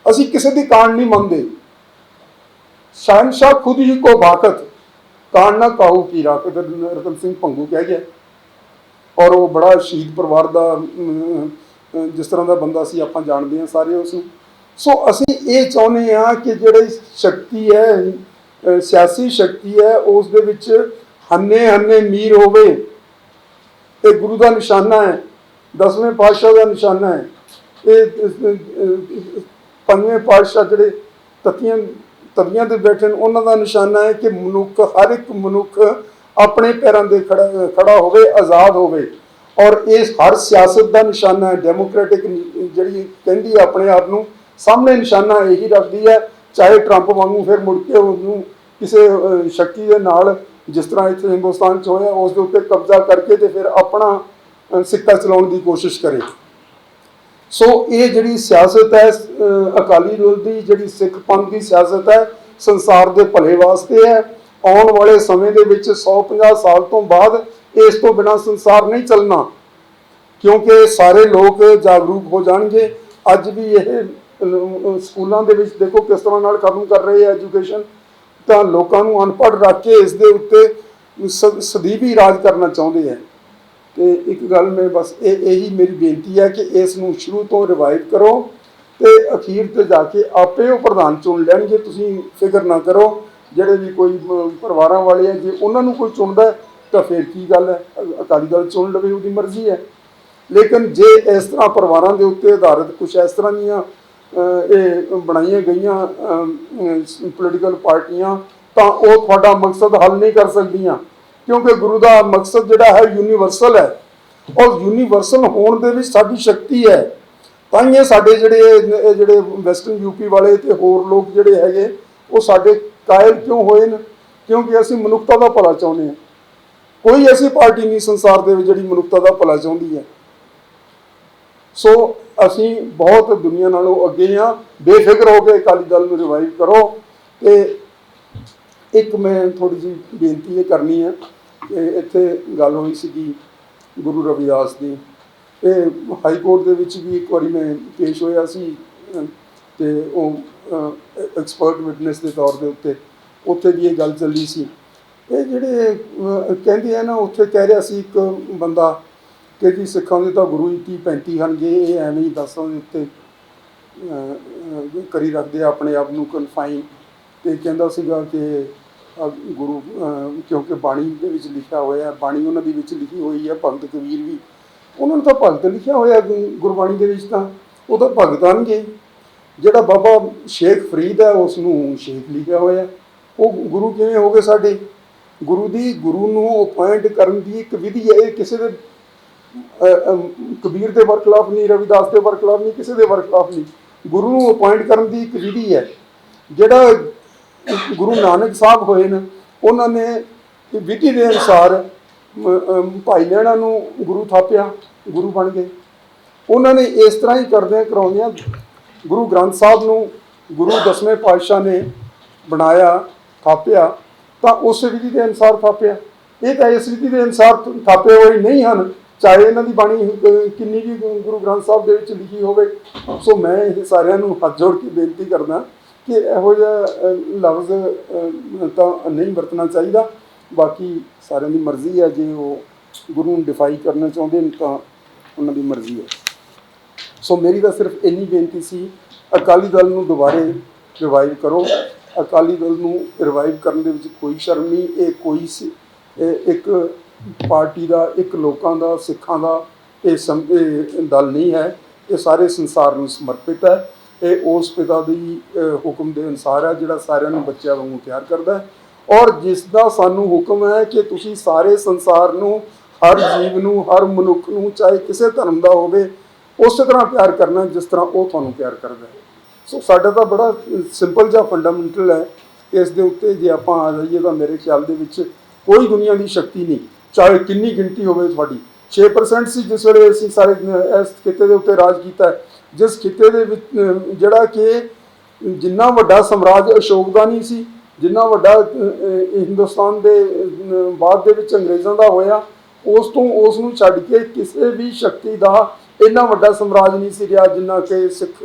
ਅਸੀਂ ਕਿਸੇ ਦੀ ਕਾਣ ਨਹੀਂ ਮੰਨਦੇ। ਸ਼ਹਿਨशाह ਖੁਦ ਹੀ ਕੋ ਬਾਕਤ ਕਾਣ ਨਾ ਕਾਹੂ ਕੀ ਰਾਕਤ ਰਤਨ ਸਿੰਘ ਭੰਗੂ ਕਹਿ ਗਿਆ। ਔਰ ਉਹ ਬੜਾ ਸ਼ਹੀਦ ਪਰਿਵਾਰ ਦਾ ਜਿਸ ਤਰ੍ਹਾਂ ਦਾ ਬੰਦਾ ਸੀ, ਆਪਾਂ ਜਾਣਦੇ ਹਾਂ ਸਾਰੇ ਉਸ ਨੂੰ। ਸੋ ਅਸੀਂ ਇਹ ਚਾਹੁੰਦੇ ਹਾਂ ਕਿ ਜਿਹੜੀ ਸ਼ਕਤੀ ਹੈ ਸਿਆਸੀ ਸ਼ਕਤੀ ਹੈ, ਉਸ ਦੇ ਵਿੱਚ ਹੰਨੇ ਹੰਨੇ ਮੀਰ ਹੋਵੇ। ਇਹ ਗੁਰੂ ਦਾ ਨਿਸ਼ਾਨਾ ਹੈ, ਦਸਵੇਂ ਪਾਤਸ਼ਾਹ ਦਾ ਨਿਸ਼ਾਨਾ ਹੈ। ਇਹ ਪੰਜਵੇਂ ਪਾਤਸ਼ਾਹ ਜਿਹੜੇ ਤਤੀਆਂ ਤਵੀਆਂ ਤੇ ਬੈਠੇ ਨੇ ਉਹਨਾਂ ਦਾ ਨਿਸ਼ਾਨਾ ਹੈ ਕਿ ਮਨੁੱਖ ਹਰ ਇੱਕ ਮਨੁੱਖ ਆਪਣੇ ਪੈਰਾਂ ਦੇ ਖੜਾ ਖੜਾ ਹੋਵੇ ਆਜ਼ਾਦ ਹੋਵੇ। ਔਰ ਇਸ ਹਰ ਸਿਆਸਤ ਦਾ ਨਿਸ਼ਾਨਾ ਹੈ ਡੈਮੋਕ੍ਰੈਟਿਕ ਜਿਹੜੀ ਕਹਿੰਦੀ ਹੈ ਆਪਣੇ ਆਪ ਨੂੰ ਸਾਹਮਣੇ ਨਿਸ਼ਾਨਾ ਇਹੀ ਰੱਖਦੀ ਹੈ ਚਾਹੇ ਟਰੰਪ ਵਾਂਗੂ ਫਿਰ ਮੁੜ ਕੇ ਉਹਨੂੰ ਕਿਸੇ ਅਹ, ਸ਼ਕਤੀ ਦੇ ਨਾਲ ਜਿਸ ਤਰ੍ਹਾਂ ਇੱਥੇ ਹਿੰਦੁਸਤਾਨ 'ਚ ਹੋਇਆ ਉਸ ਦੇ ਉੱਤੇ ਕਬਜ਼ਾ ਕਰਕੇ ਤੇ ਫਿਰ ਆਪਣਾ ਸਿੱਕਾ ਚਲਾਉਣ ਦੀ ਕੋਸ਼ਿਸ਼ ਕਰੇ। ਸੋ ਇਹ ਜਿਹੜੀ ਸਿਆਸਤ ਹੈ ਅਕਾਲੀ ਦਲ ਦੀ, ਜਿਹੜੀ ਸਿੱਖ ਪੰਥ ਦੀ ਸਿਆਸਤ ਹੈ, ਸੰਸਾਰ ਦੇ ਭਲੇ ਵਾਸਤੇ ਹੈ। ਆਉਣ ਵਾਲੇ ਸਮੇਂ ਦੇ ਵਿੱਚ 150 ਸਾਲ ਤੋਂ ਬਾਅਦ ਇਸ ਤੋਂ ਬਿਨਾ ਸੰਸਾਰ ਨਹੀਂ ਚੱਲਣਾ, ਕਿਉਂਕਿ ਸਾਰੇ ਲੋਕ ਜਾਗਰੂਕ ਹੋ ਜਾਣਗੇ। ਅੱਜ ਵੀ ਇਹ ਸਕੂਲਾਂ ਦੇ ਵਿੱਚ ਦੇਖੋ ਕਿਸ ਤਰ੍ਹਾਂ ਨਾਲ ਖਤਮ ਕਰ ਰਹੇ ਆ ਐਜੂਕੇਸ਼ਨ। ਤਾਂ ਲੋਕਾਂ ਨੂੰ ਅਨਪੜ੍ਹ ਰੱਖ ਕੇ ਇਸ ਦੇ ਉੱਤੇ ਸ- ਸਦੀਵੀ ਰਾਜ ਕਰਨਾ ਚਾਹੁੰਦੇ ਆ। ਤੇ ਇੱਕ ਗੱਲ ਮੈਂ ਬਸ ਇਹ, ਇਹੀ ਮੇਰੀ ਬੇਨਤੀ ਹੈ ਕਿ ਇਸ ਨੂੰ ਸ਼ੁਰੂ ਤੋਂ ਰਿਵਾਈਵ ਕਰੋ ਤੇ ਅਖੀਰ ਤੇ ਜਾ ਕੇ ਆਪੇ ਉਹ ਪ੍ਰਧਾਨ ਚੁਣ ਲੈਣਗੇ ਤੁਸੀਂ ਫਿਕਰ ਨਾ ਕਰੋ। ਜਿਹੜੇ ਵੀ ਕੋਈ ਪਰਿਵਾਰਾਂ ਵਾਲੇ ਆ, ਜੇ ਉਹਨਾਂ ਨੂੰ ਕੋਈ ਚੁਣਦਾ ਤਾਂ ਫਿਰ ਕੀ ਗੱਲ ਹੈ? ਅਕਾਲੀ ਦਲ ਚੁਣ ਲਵੇ, ਉਹਦੀ ਮਰਜ਼ੀ ਹੈ। ਲੇਕਿਨ ਜੇ ਇਸ ਤਰ੍ਹਾਂ ਪਰਿਵਾਰਾਂ ਦੇ ਉੱਤੇ ਆਧਾਰਿਤ ਕੁਝ ਇਸ ਤਰ੍ਹਾਂ ਦੀਆਂ ਇਹ ਬਣਾਈਆਂ ਗਈਆਂ ਪੋਲੀਟੀਕਲ ਪਾਰਟੀਆਂ, ਤਾਂ ਉਹ ਤੁਹਾਡਾ ਮਕਸਦ ਹੱਲ ਨਹੀਂ ਕਰ ਸਕਦੀਆਂ। ਕਿਉਂਕਿ ਗੁਰੂ ਦਾ ਮਕਸਦ ਜਿਹੜਾ ਹੈ ਯੂਨੀਵਰਸਲ ਹੈ। ਔਰ ਯੂਨੀਵਰਸਲ ਹੋਣ ਦੇ ਵਿੱਚ ਸਾਡੀ ਸ਼ਕਤੀ ਹੈ। ਤਾਂ ਇਹ ਸਾਡੇ ਜਿਹੜੇ ਇਹ ਜਿਹੜੇ ਵੈਸਟਰਨ ਯੂਪੀ ਵਾਲੇ ਤੇ ਹੋਰ ਲੋਕ ਜਿਹੜੇ ਹੈਗੇ, ਉਹ ਸਾਡੇ ਕਾਇਲ ਕਿਉਂ ਹੋਏ ਨੇ? ਕਿਉਂਕਿ ਅਸੀਂ ਮਨੁੱਖਤਾ ਦਾ ਭਲਾ ਚਾਹੁੰਦੇ ਹਾਂ। ਕੋਈ ਐਸੀ ਪਾਰਟੀ ਨਹੀਂ ਸੰਸਾਰ ਦੇ ਵਿੱਚ ਜਿਹੜੀ ਮਨੁੱਖਤਾ ਦਾ ਭਲਾ ਚਾਹੁੰਦੀ ਹੈ। ਸੋ ਅਸੀਂ ਬਹੁਤ ਦੁਨੀਆ ਨਾਲੋਂ ਅੱਗੇ ਆ ਬੇਫਿਕਰ ਹੋ ਕੇ ਅਕਾਲੀ ਦਲ ਨੂੰ ਰਿਵਾਈਵ ਕਰੋ ਤੇ ਇੱਕ ਮੈਂ ਥੋੜੀ ਜਿਹੀ ਬੇਨਤੀ ਇਹ ਕਰਨੀ ਹੈ ਕਿ ਇੱਥੇ ਗੱਲ ਹੋਈ ਸੀਗੀ ਗੁਰੂ ਰਵਿਦਾਸ ਦੀ। ਇਹ ਹਾਈ ਕੋਰਟ ਦੇ ਵਿੱਚ ਵੀ ਇੱਕ ਵਾਰੀ ਮੈਂ ਪੇਸ਼ ਹੋਇਆ ਸੀ ਅਹ, ਤੇ ਉਹ ਐਕਸਪਰਟ ਵਿਟਨੈਸ ਦੇ ਤੌਰ ਦੇ ਉੱਤੇ ਉੱਥੇ ਵੀ ਇਹ ਗੱਲ ਚੱਲੀ ਸੀ। ਇਹ ਜਿਹੜੇ ਕਹਿੰਦੇ ਆ ਨਾ ਉੱਥੇ ਕਹਿ ਰਿਹਾ ਸੀ ਇੱਕ ਬੰਦਾ ਕਿ ਜੀ ਸਿੱਖਾਂ ਦੇ ਤਾਂ ਗੁਰੂ ਹੀ ਤੀਹ 35 ਹਨ ਜੇ ਇਹ ਐਵੇਂ ਹੀ ਦਸਾਂ ਦੇ ਉੱਤੇ ਕਰੀ ਰੱਖਦੇ ਆ ਆਪਣੇ ਆਪ ਨੂੰ ਕਨਫਾਈਨ ਤੇ ਕਹਿੰਦਾ ਸੀਗਾ ਕਿ ਗੁਰੂ ਕਿਉਂਕਿ ਬਾਣੀ ਦੇ ਵਿੱਚ ਲਿਖਿਆ ਹੋਇਆ ਬਾਣੀ ਉਹਨਾਂ ਦੀ ਵਿੱਚ ਲਿਖੀ ਹੋਈ ਹੈ, ਭਗਤ ਕਬੀਰ ਵੀ। ਉਹਨਾਂ ਨੂੰ ਤਾਂ ਭਗਤ ਲਿਖਿਆ ਹੋਇਆ ਗੁਰਬਾਣੀ ਦੇ ਵਿੱਚ ਤਾਂ, ਉਹ ਤਾਂ ਭਗਤ ਆਣਗੇ। ਜਿਹੜਾ ਬਾਬਾ ਸ਼ੇਖ ਫਰੀਦ ਹੈ ਉਸ ਨੂੰ ਸ਼ੇਖ ਲਿਖਿਆ ਹੋਇਆ ਉਹ ਗੁਰੂ ਕਿਵੇਂ ਹੋ ਗਏ ਸਾਡੇ? ਗੁਰੂ ਦੀ, ਗੁਰੂ ਨੂੰ ਅਪਾਇੰਟ ਕਰਨ ਦੀ ਇੱਕ ਵਿਧੀ ਹੈ, ਇਹ ਕਿਸੇ ਦੇ ਕਬੀਰ ਦੇ ਵਰਖਲਾਫ ਨਹੀਂ, ਰਵਿਦਾਸ ਦੇ ਵਰਖਲਾਫ ਨਹੀਂ, ਕਿਸੇ ਦੇ ਵਰਖਲਾਫ ਨਹੀਂ। ਗੁਰੂ ਨੂੰ ਅਪਾਇੰਟ ਕਰਨ ਦੀ ਇੱਕ ਵਿਧੀ ਹੈ। ਜਿਹੜਾ ਗੁਰੂ ਨਾਨਕ ਸਾਹਿਬ ਹੋਏ ਨੇ, ਉਹਨਾਂ ਨੇ ਵਿਧੀ ਦੇ ਅਨੁਸਾਰ ਭਾਈ ਲਹਿਣਾ ਨੂੰ ਗੁਰੂ ਥਾਪਿਆ, ਗੁਰੂ ਬਣ ਗਏ। ਉਹਨਾਂ ਨੇ ਇਸ ਤਰ੍ਹਾਂ ਹੀ ਕਰਦਿਆਂ ਕਰਾਉਂਦਿਆਂ ਗੁਰੂ ਗ੍ਰੰਥ ਸਾਹਿਬ ਨੂੰ ਗੁਰੂ ਦਸਵੇਂ ਪਾਤਸ਼ਾਹ ਨੇ ਬਣਾਇਆ, ਥਾਪਿਆ, ਤਾਂ ਉਸ ਵਿਧੀ ਦੇ ਅਨੁਸਾਰ ਥਾਪਿਆ। ਇਹ ਤਾਂ ਇਸ ਵਿਧੀ ਦੇ ਅਨੁਸਾਰ ਥਾਪੇ ਹੋਏ ਨਹੀਂ ਹਨ, ਚਾਹੇ ਇਹਨਾਂ ਦੀ ਬਾਣੀ ਕਿੰਨੀ ਵੀ ਗੁਰੂ ਗ੍ਰੰਥ ਸਾਹਿਬ ਦੇ ਵਿੱਚ ਲਿਖੀ ਹੋਵੇ। ਸੋ ਮੈਂ ਇਹ ਸਾਰਿਆਂ ਨੂੰ ਹੱਥ ਜੋੜ ਕੇ ਬੇਨਤੀ ਕਰਦਾ ਕਿ ਇਹੋ ਜਿਹਾ ਅਹ, ਲਫ਼ਜ਼ ਅਹ, ਤਾਂ ਨਹੀਂ ਵਰਤਣਾ ਚਾਹੀਦਾ। ਬਾਕੀ ਸਾਰਿਆਂ ਦੀ ਮਰਜ਼ੀ ਹੈ ਜੇ ਉਹ ਗੁਰੂ ਨੂੰ ਡਿਫਾਈ ਕਰਨਾ ਚਾਹੁੰਦੇ ਨੇ ਤਾਂ ਉਹਨਾਂ ਦੀ ਮਰਜ਼ੀ ਹੈ। ਸੋ ਮੇਰੀ ਤਾਂ ਸਿਰਫ ਇੰਨੀ ਬੇਨਤੀ ਸੀ ਅਕਾਲੀ ਦਲ ਨੂੰ ਦੁਬਾਰੇ ਰਿਵਾਈਵ ਕਰੋ। ਅਕਾਲੀ ਦਲ ਨੂੰ ਰਿਵਾਈਵ ਕਰਨ ਦੇ ਵਿੱਚ ਕੋਈ ਸ਼ਰਮ ਨਹੀਂ ਇਹ ਕੋਈ ਸੀ- ਇਹ ਇੱਕ ਪਾਰਟੀ ਦਾ ਇੱਕ ਲੋਕਾਂ ਦਾ ਸਿੱਖਾਂ ਦਾ ਇਹ ਸਮ- ਇਹ ਦਲ ਨਹੀਂ ਹੈ। ਇਹ ਸਾਰੇ ਸੰਸਾਰ ਨੂੰ ਸਮਰਪਿਤ ਹੈ। ਇਹ ਉਸ ਪਿਤਾ ਦੀ ਹੁਕਮ ਦੇ ਅਨੁਸਾਰ ਹੈ, ਜਿਹੜਾ ਸਾਰਿਆਂ ਨੂੰ ਬੱਚਿਆਂ ਵਾਂਗੂ ਪਿਆਰ ਕਰਦਾ ਹੈ। ਔਰ ਜਿਸ ਦਾ ਸਾਨੂੰ ਹੁਕਮ ਹੈ ਕਿ ਤੁਸੀਂ ਸਾਰੇ ਸੰਸਾਰ ਨੂੰ, ਹਰ ਜੀਵ ਨੂੰ, ਹਰ ਮਨੁੱਖ ਨੂੰ, ਚਾਹੇ ਕਿਸੇ ਧਰਮ ਦਾ ਹੋਵੇ, ਉਸੇ ਤਰ੍ਹਾਂ ਪਿਆਰ ਕਰਨਾ, ਜਿਸ ਤਰ੍ਹਾਂ ਉਹ ਤੁਹਾਨੂੰ ਪਿਆਰ ਕਰਦਾ ਹੈ। ਸੋ ਸਾਡਾ ਤਾਂ ਬੜਾ ਸਿੰਪਲ ਜਿਹਾ ਫੰਡਾਮੈਂਟਲ ਹੈ। ਇਸ ਦੇ ਉੱਤੇ ਜੇ ਆਪਾਂ ਆ ਜਾਈਏ ਤਾਂ ਮੇਰੇ ਖਿਆਲ ਦੇ ਵਿੱਚ ਕੋਈ ਦੁਨੀਆ ਦੀ ਸ਼ਕਤੀ ਨਹੀਂ। ਚਾਹੇ ਕਿੰਨੀ ਗਿਣਤੀ ਹੋਵੇ ਤੁਹਾਡੀ। 6% ਸੀ ਜਿਸ ਵੇਲੇ ਅਸੀਂ ਸਾਰੇ ਇਸ ਖਿੱਤੇ ਦੇ ਉੱਤੇ ਰਾਜ ਕੀਤਾ ਜਿਸ ਖਿੱਤੇ ਦੇ ਵਿੱਚ ਜਿਹੜਾ ਕਿ ਜਿੰਨਾ ਵੱਡਾ ਸਮਰਾਜ ਅਸ਼ੋਕ ਦਾ ਨਹੀਂ ਸੀ, ਜਿੰਨਾ ਵੱਡਾ ਹਿੰਦੁਸਤਾਨ ਦੇ ਬਾਅਦ ਦੇ ਵਿੱਚ ਅੰਗਰੇਜ਼ਾਂ ਦਾ ਹੋਇਆ, ਉਸ ਤੋਂ ਉਸ ਨੂੰ ਛੱਡ ਕੇ ਕਿਸੇ ਵੀ ਸ਼ਕਤੀ ਦਾ ਇੰਨਾ ਵੱਡਾ ਸਮਰਾਜ ਨਹੀਂ ਸੀ ਰਿਹਾ ਜਿੰਨਾ ਕਿ ਸਿੱਖ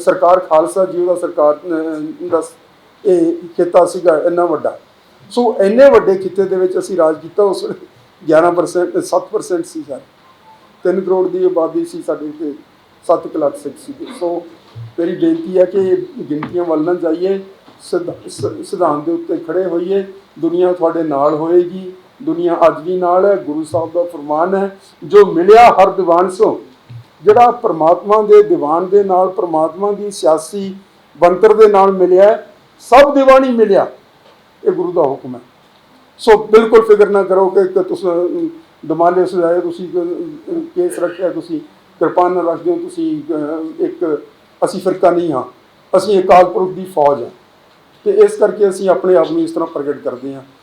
ਸਰਕਾਰ ਖਾਲਸਾ ਜੀ ਦਾ ਸਰਕਾਰ ਦਾ ਇਹ ਖਿੱਤਾ ਸੀਗਾ ਇੰਨਾ ਵੱਡਾ। ਸੋ ਇੰਨੇ ਵੱਡੇ ਖਿੱਤੇ ਦੇ ਵਿੱਚ ਅਸੀਂ ਰਾਜ ਕੀਤਾ, ਉਸ ਵੇਲੇ 11% 7% ਸੀ ਸਰ 3 ਕਰੋੜ ਦੀ ਆਬਾਦੀ ਸੀ ਸਾਡੇ ਤੇ। 7 ਲੱਖ ਸਿੱਖ ਸੀਗੇ। ਸੋ ਮੇਰੀ ਬੇਨਤੀ ਹੈ ਕਿ ਗਿਣਤੀਆਂ ਵੱਲ ਨਾ ਜਾਈਏ ਸਿਧ- ਸਿਧਾਂਤ ਦੇ ਉੱਤੇ ਖੜੇ ਹੋਈਏ। ਦੁਨੀਆ ਤੁਹਾਡੇ ਨਾਲ ਹੋਏਗੀ। ਦੁਨੀਆ ਅੱਜ ਵੀ ਨਾਲ ਹੈ। ਗੁਰੂ ਸਾਹਿਬ ਦਾ ਫਰਮਾਨ ਹੈ ਜੋ ਮਿਲਿਆ ਹਰ ਦੀਵਾਨ ਸੋ। ਜਿਹੜਾ ਪ੍ਰਮਾਤਮਾ ਦੇ ਦੀਵਾਨ ਦੇ ਨਾਲ ਪ੍ਰਮਾਤਮਾ ਦੀ ਸਿਆਸੀ ਬੰਤਰ ਦੇ ਨਾਲ ਮਿਲਿਆ ਹੈ, ਸਭ ਦੀਵਾਨੀ ਮਿਲਿਆ। ਇਹ ਗੁਰੂ ਦਾ ਹੁਕਮ ਹੈ। ਸੋ ਬਿਲਕੁਲ ਫਿਕਰ ਨਾ ਕਰੋ ਕਿ ਤੁਸੀਂ ਦਮਾਲੇ ਸਜਾਏ ਤੁਸੀਂ ਕੇਸ ਰੱਖਿਆ ਤੁਸੀਂ ਕਿਰਪਾਨ ਰੱਖਦੇ ਹੋ ਤੁਸੀਂ ਇੱਕ ਅਸੀਂ ਫਿਰਕਾ ਨਹੀਂ ਹਾਂ, ਅਸੀਂ ਅਕਾਲ ਪੁਰਖ ਦੀ ਫੌਜ ਹਾਂ। ਤੇ ਇਸ ਕਰਕੇ ਅਸੀਂ ਆਪਣੇ ਆਪ ਨੂੰ ਇਸ ਤਰ੍ਹਾਂ ਪ੍ਰਗਟ ਕਰਦੇ ਹਾਂ।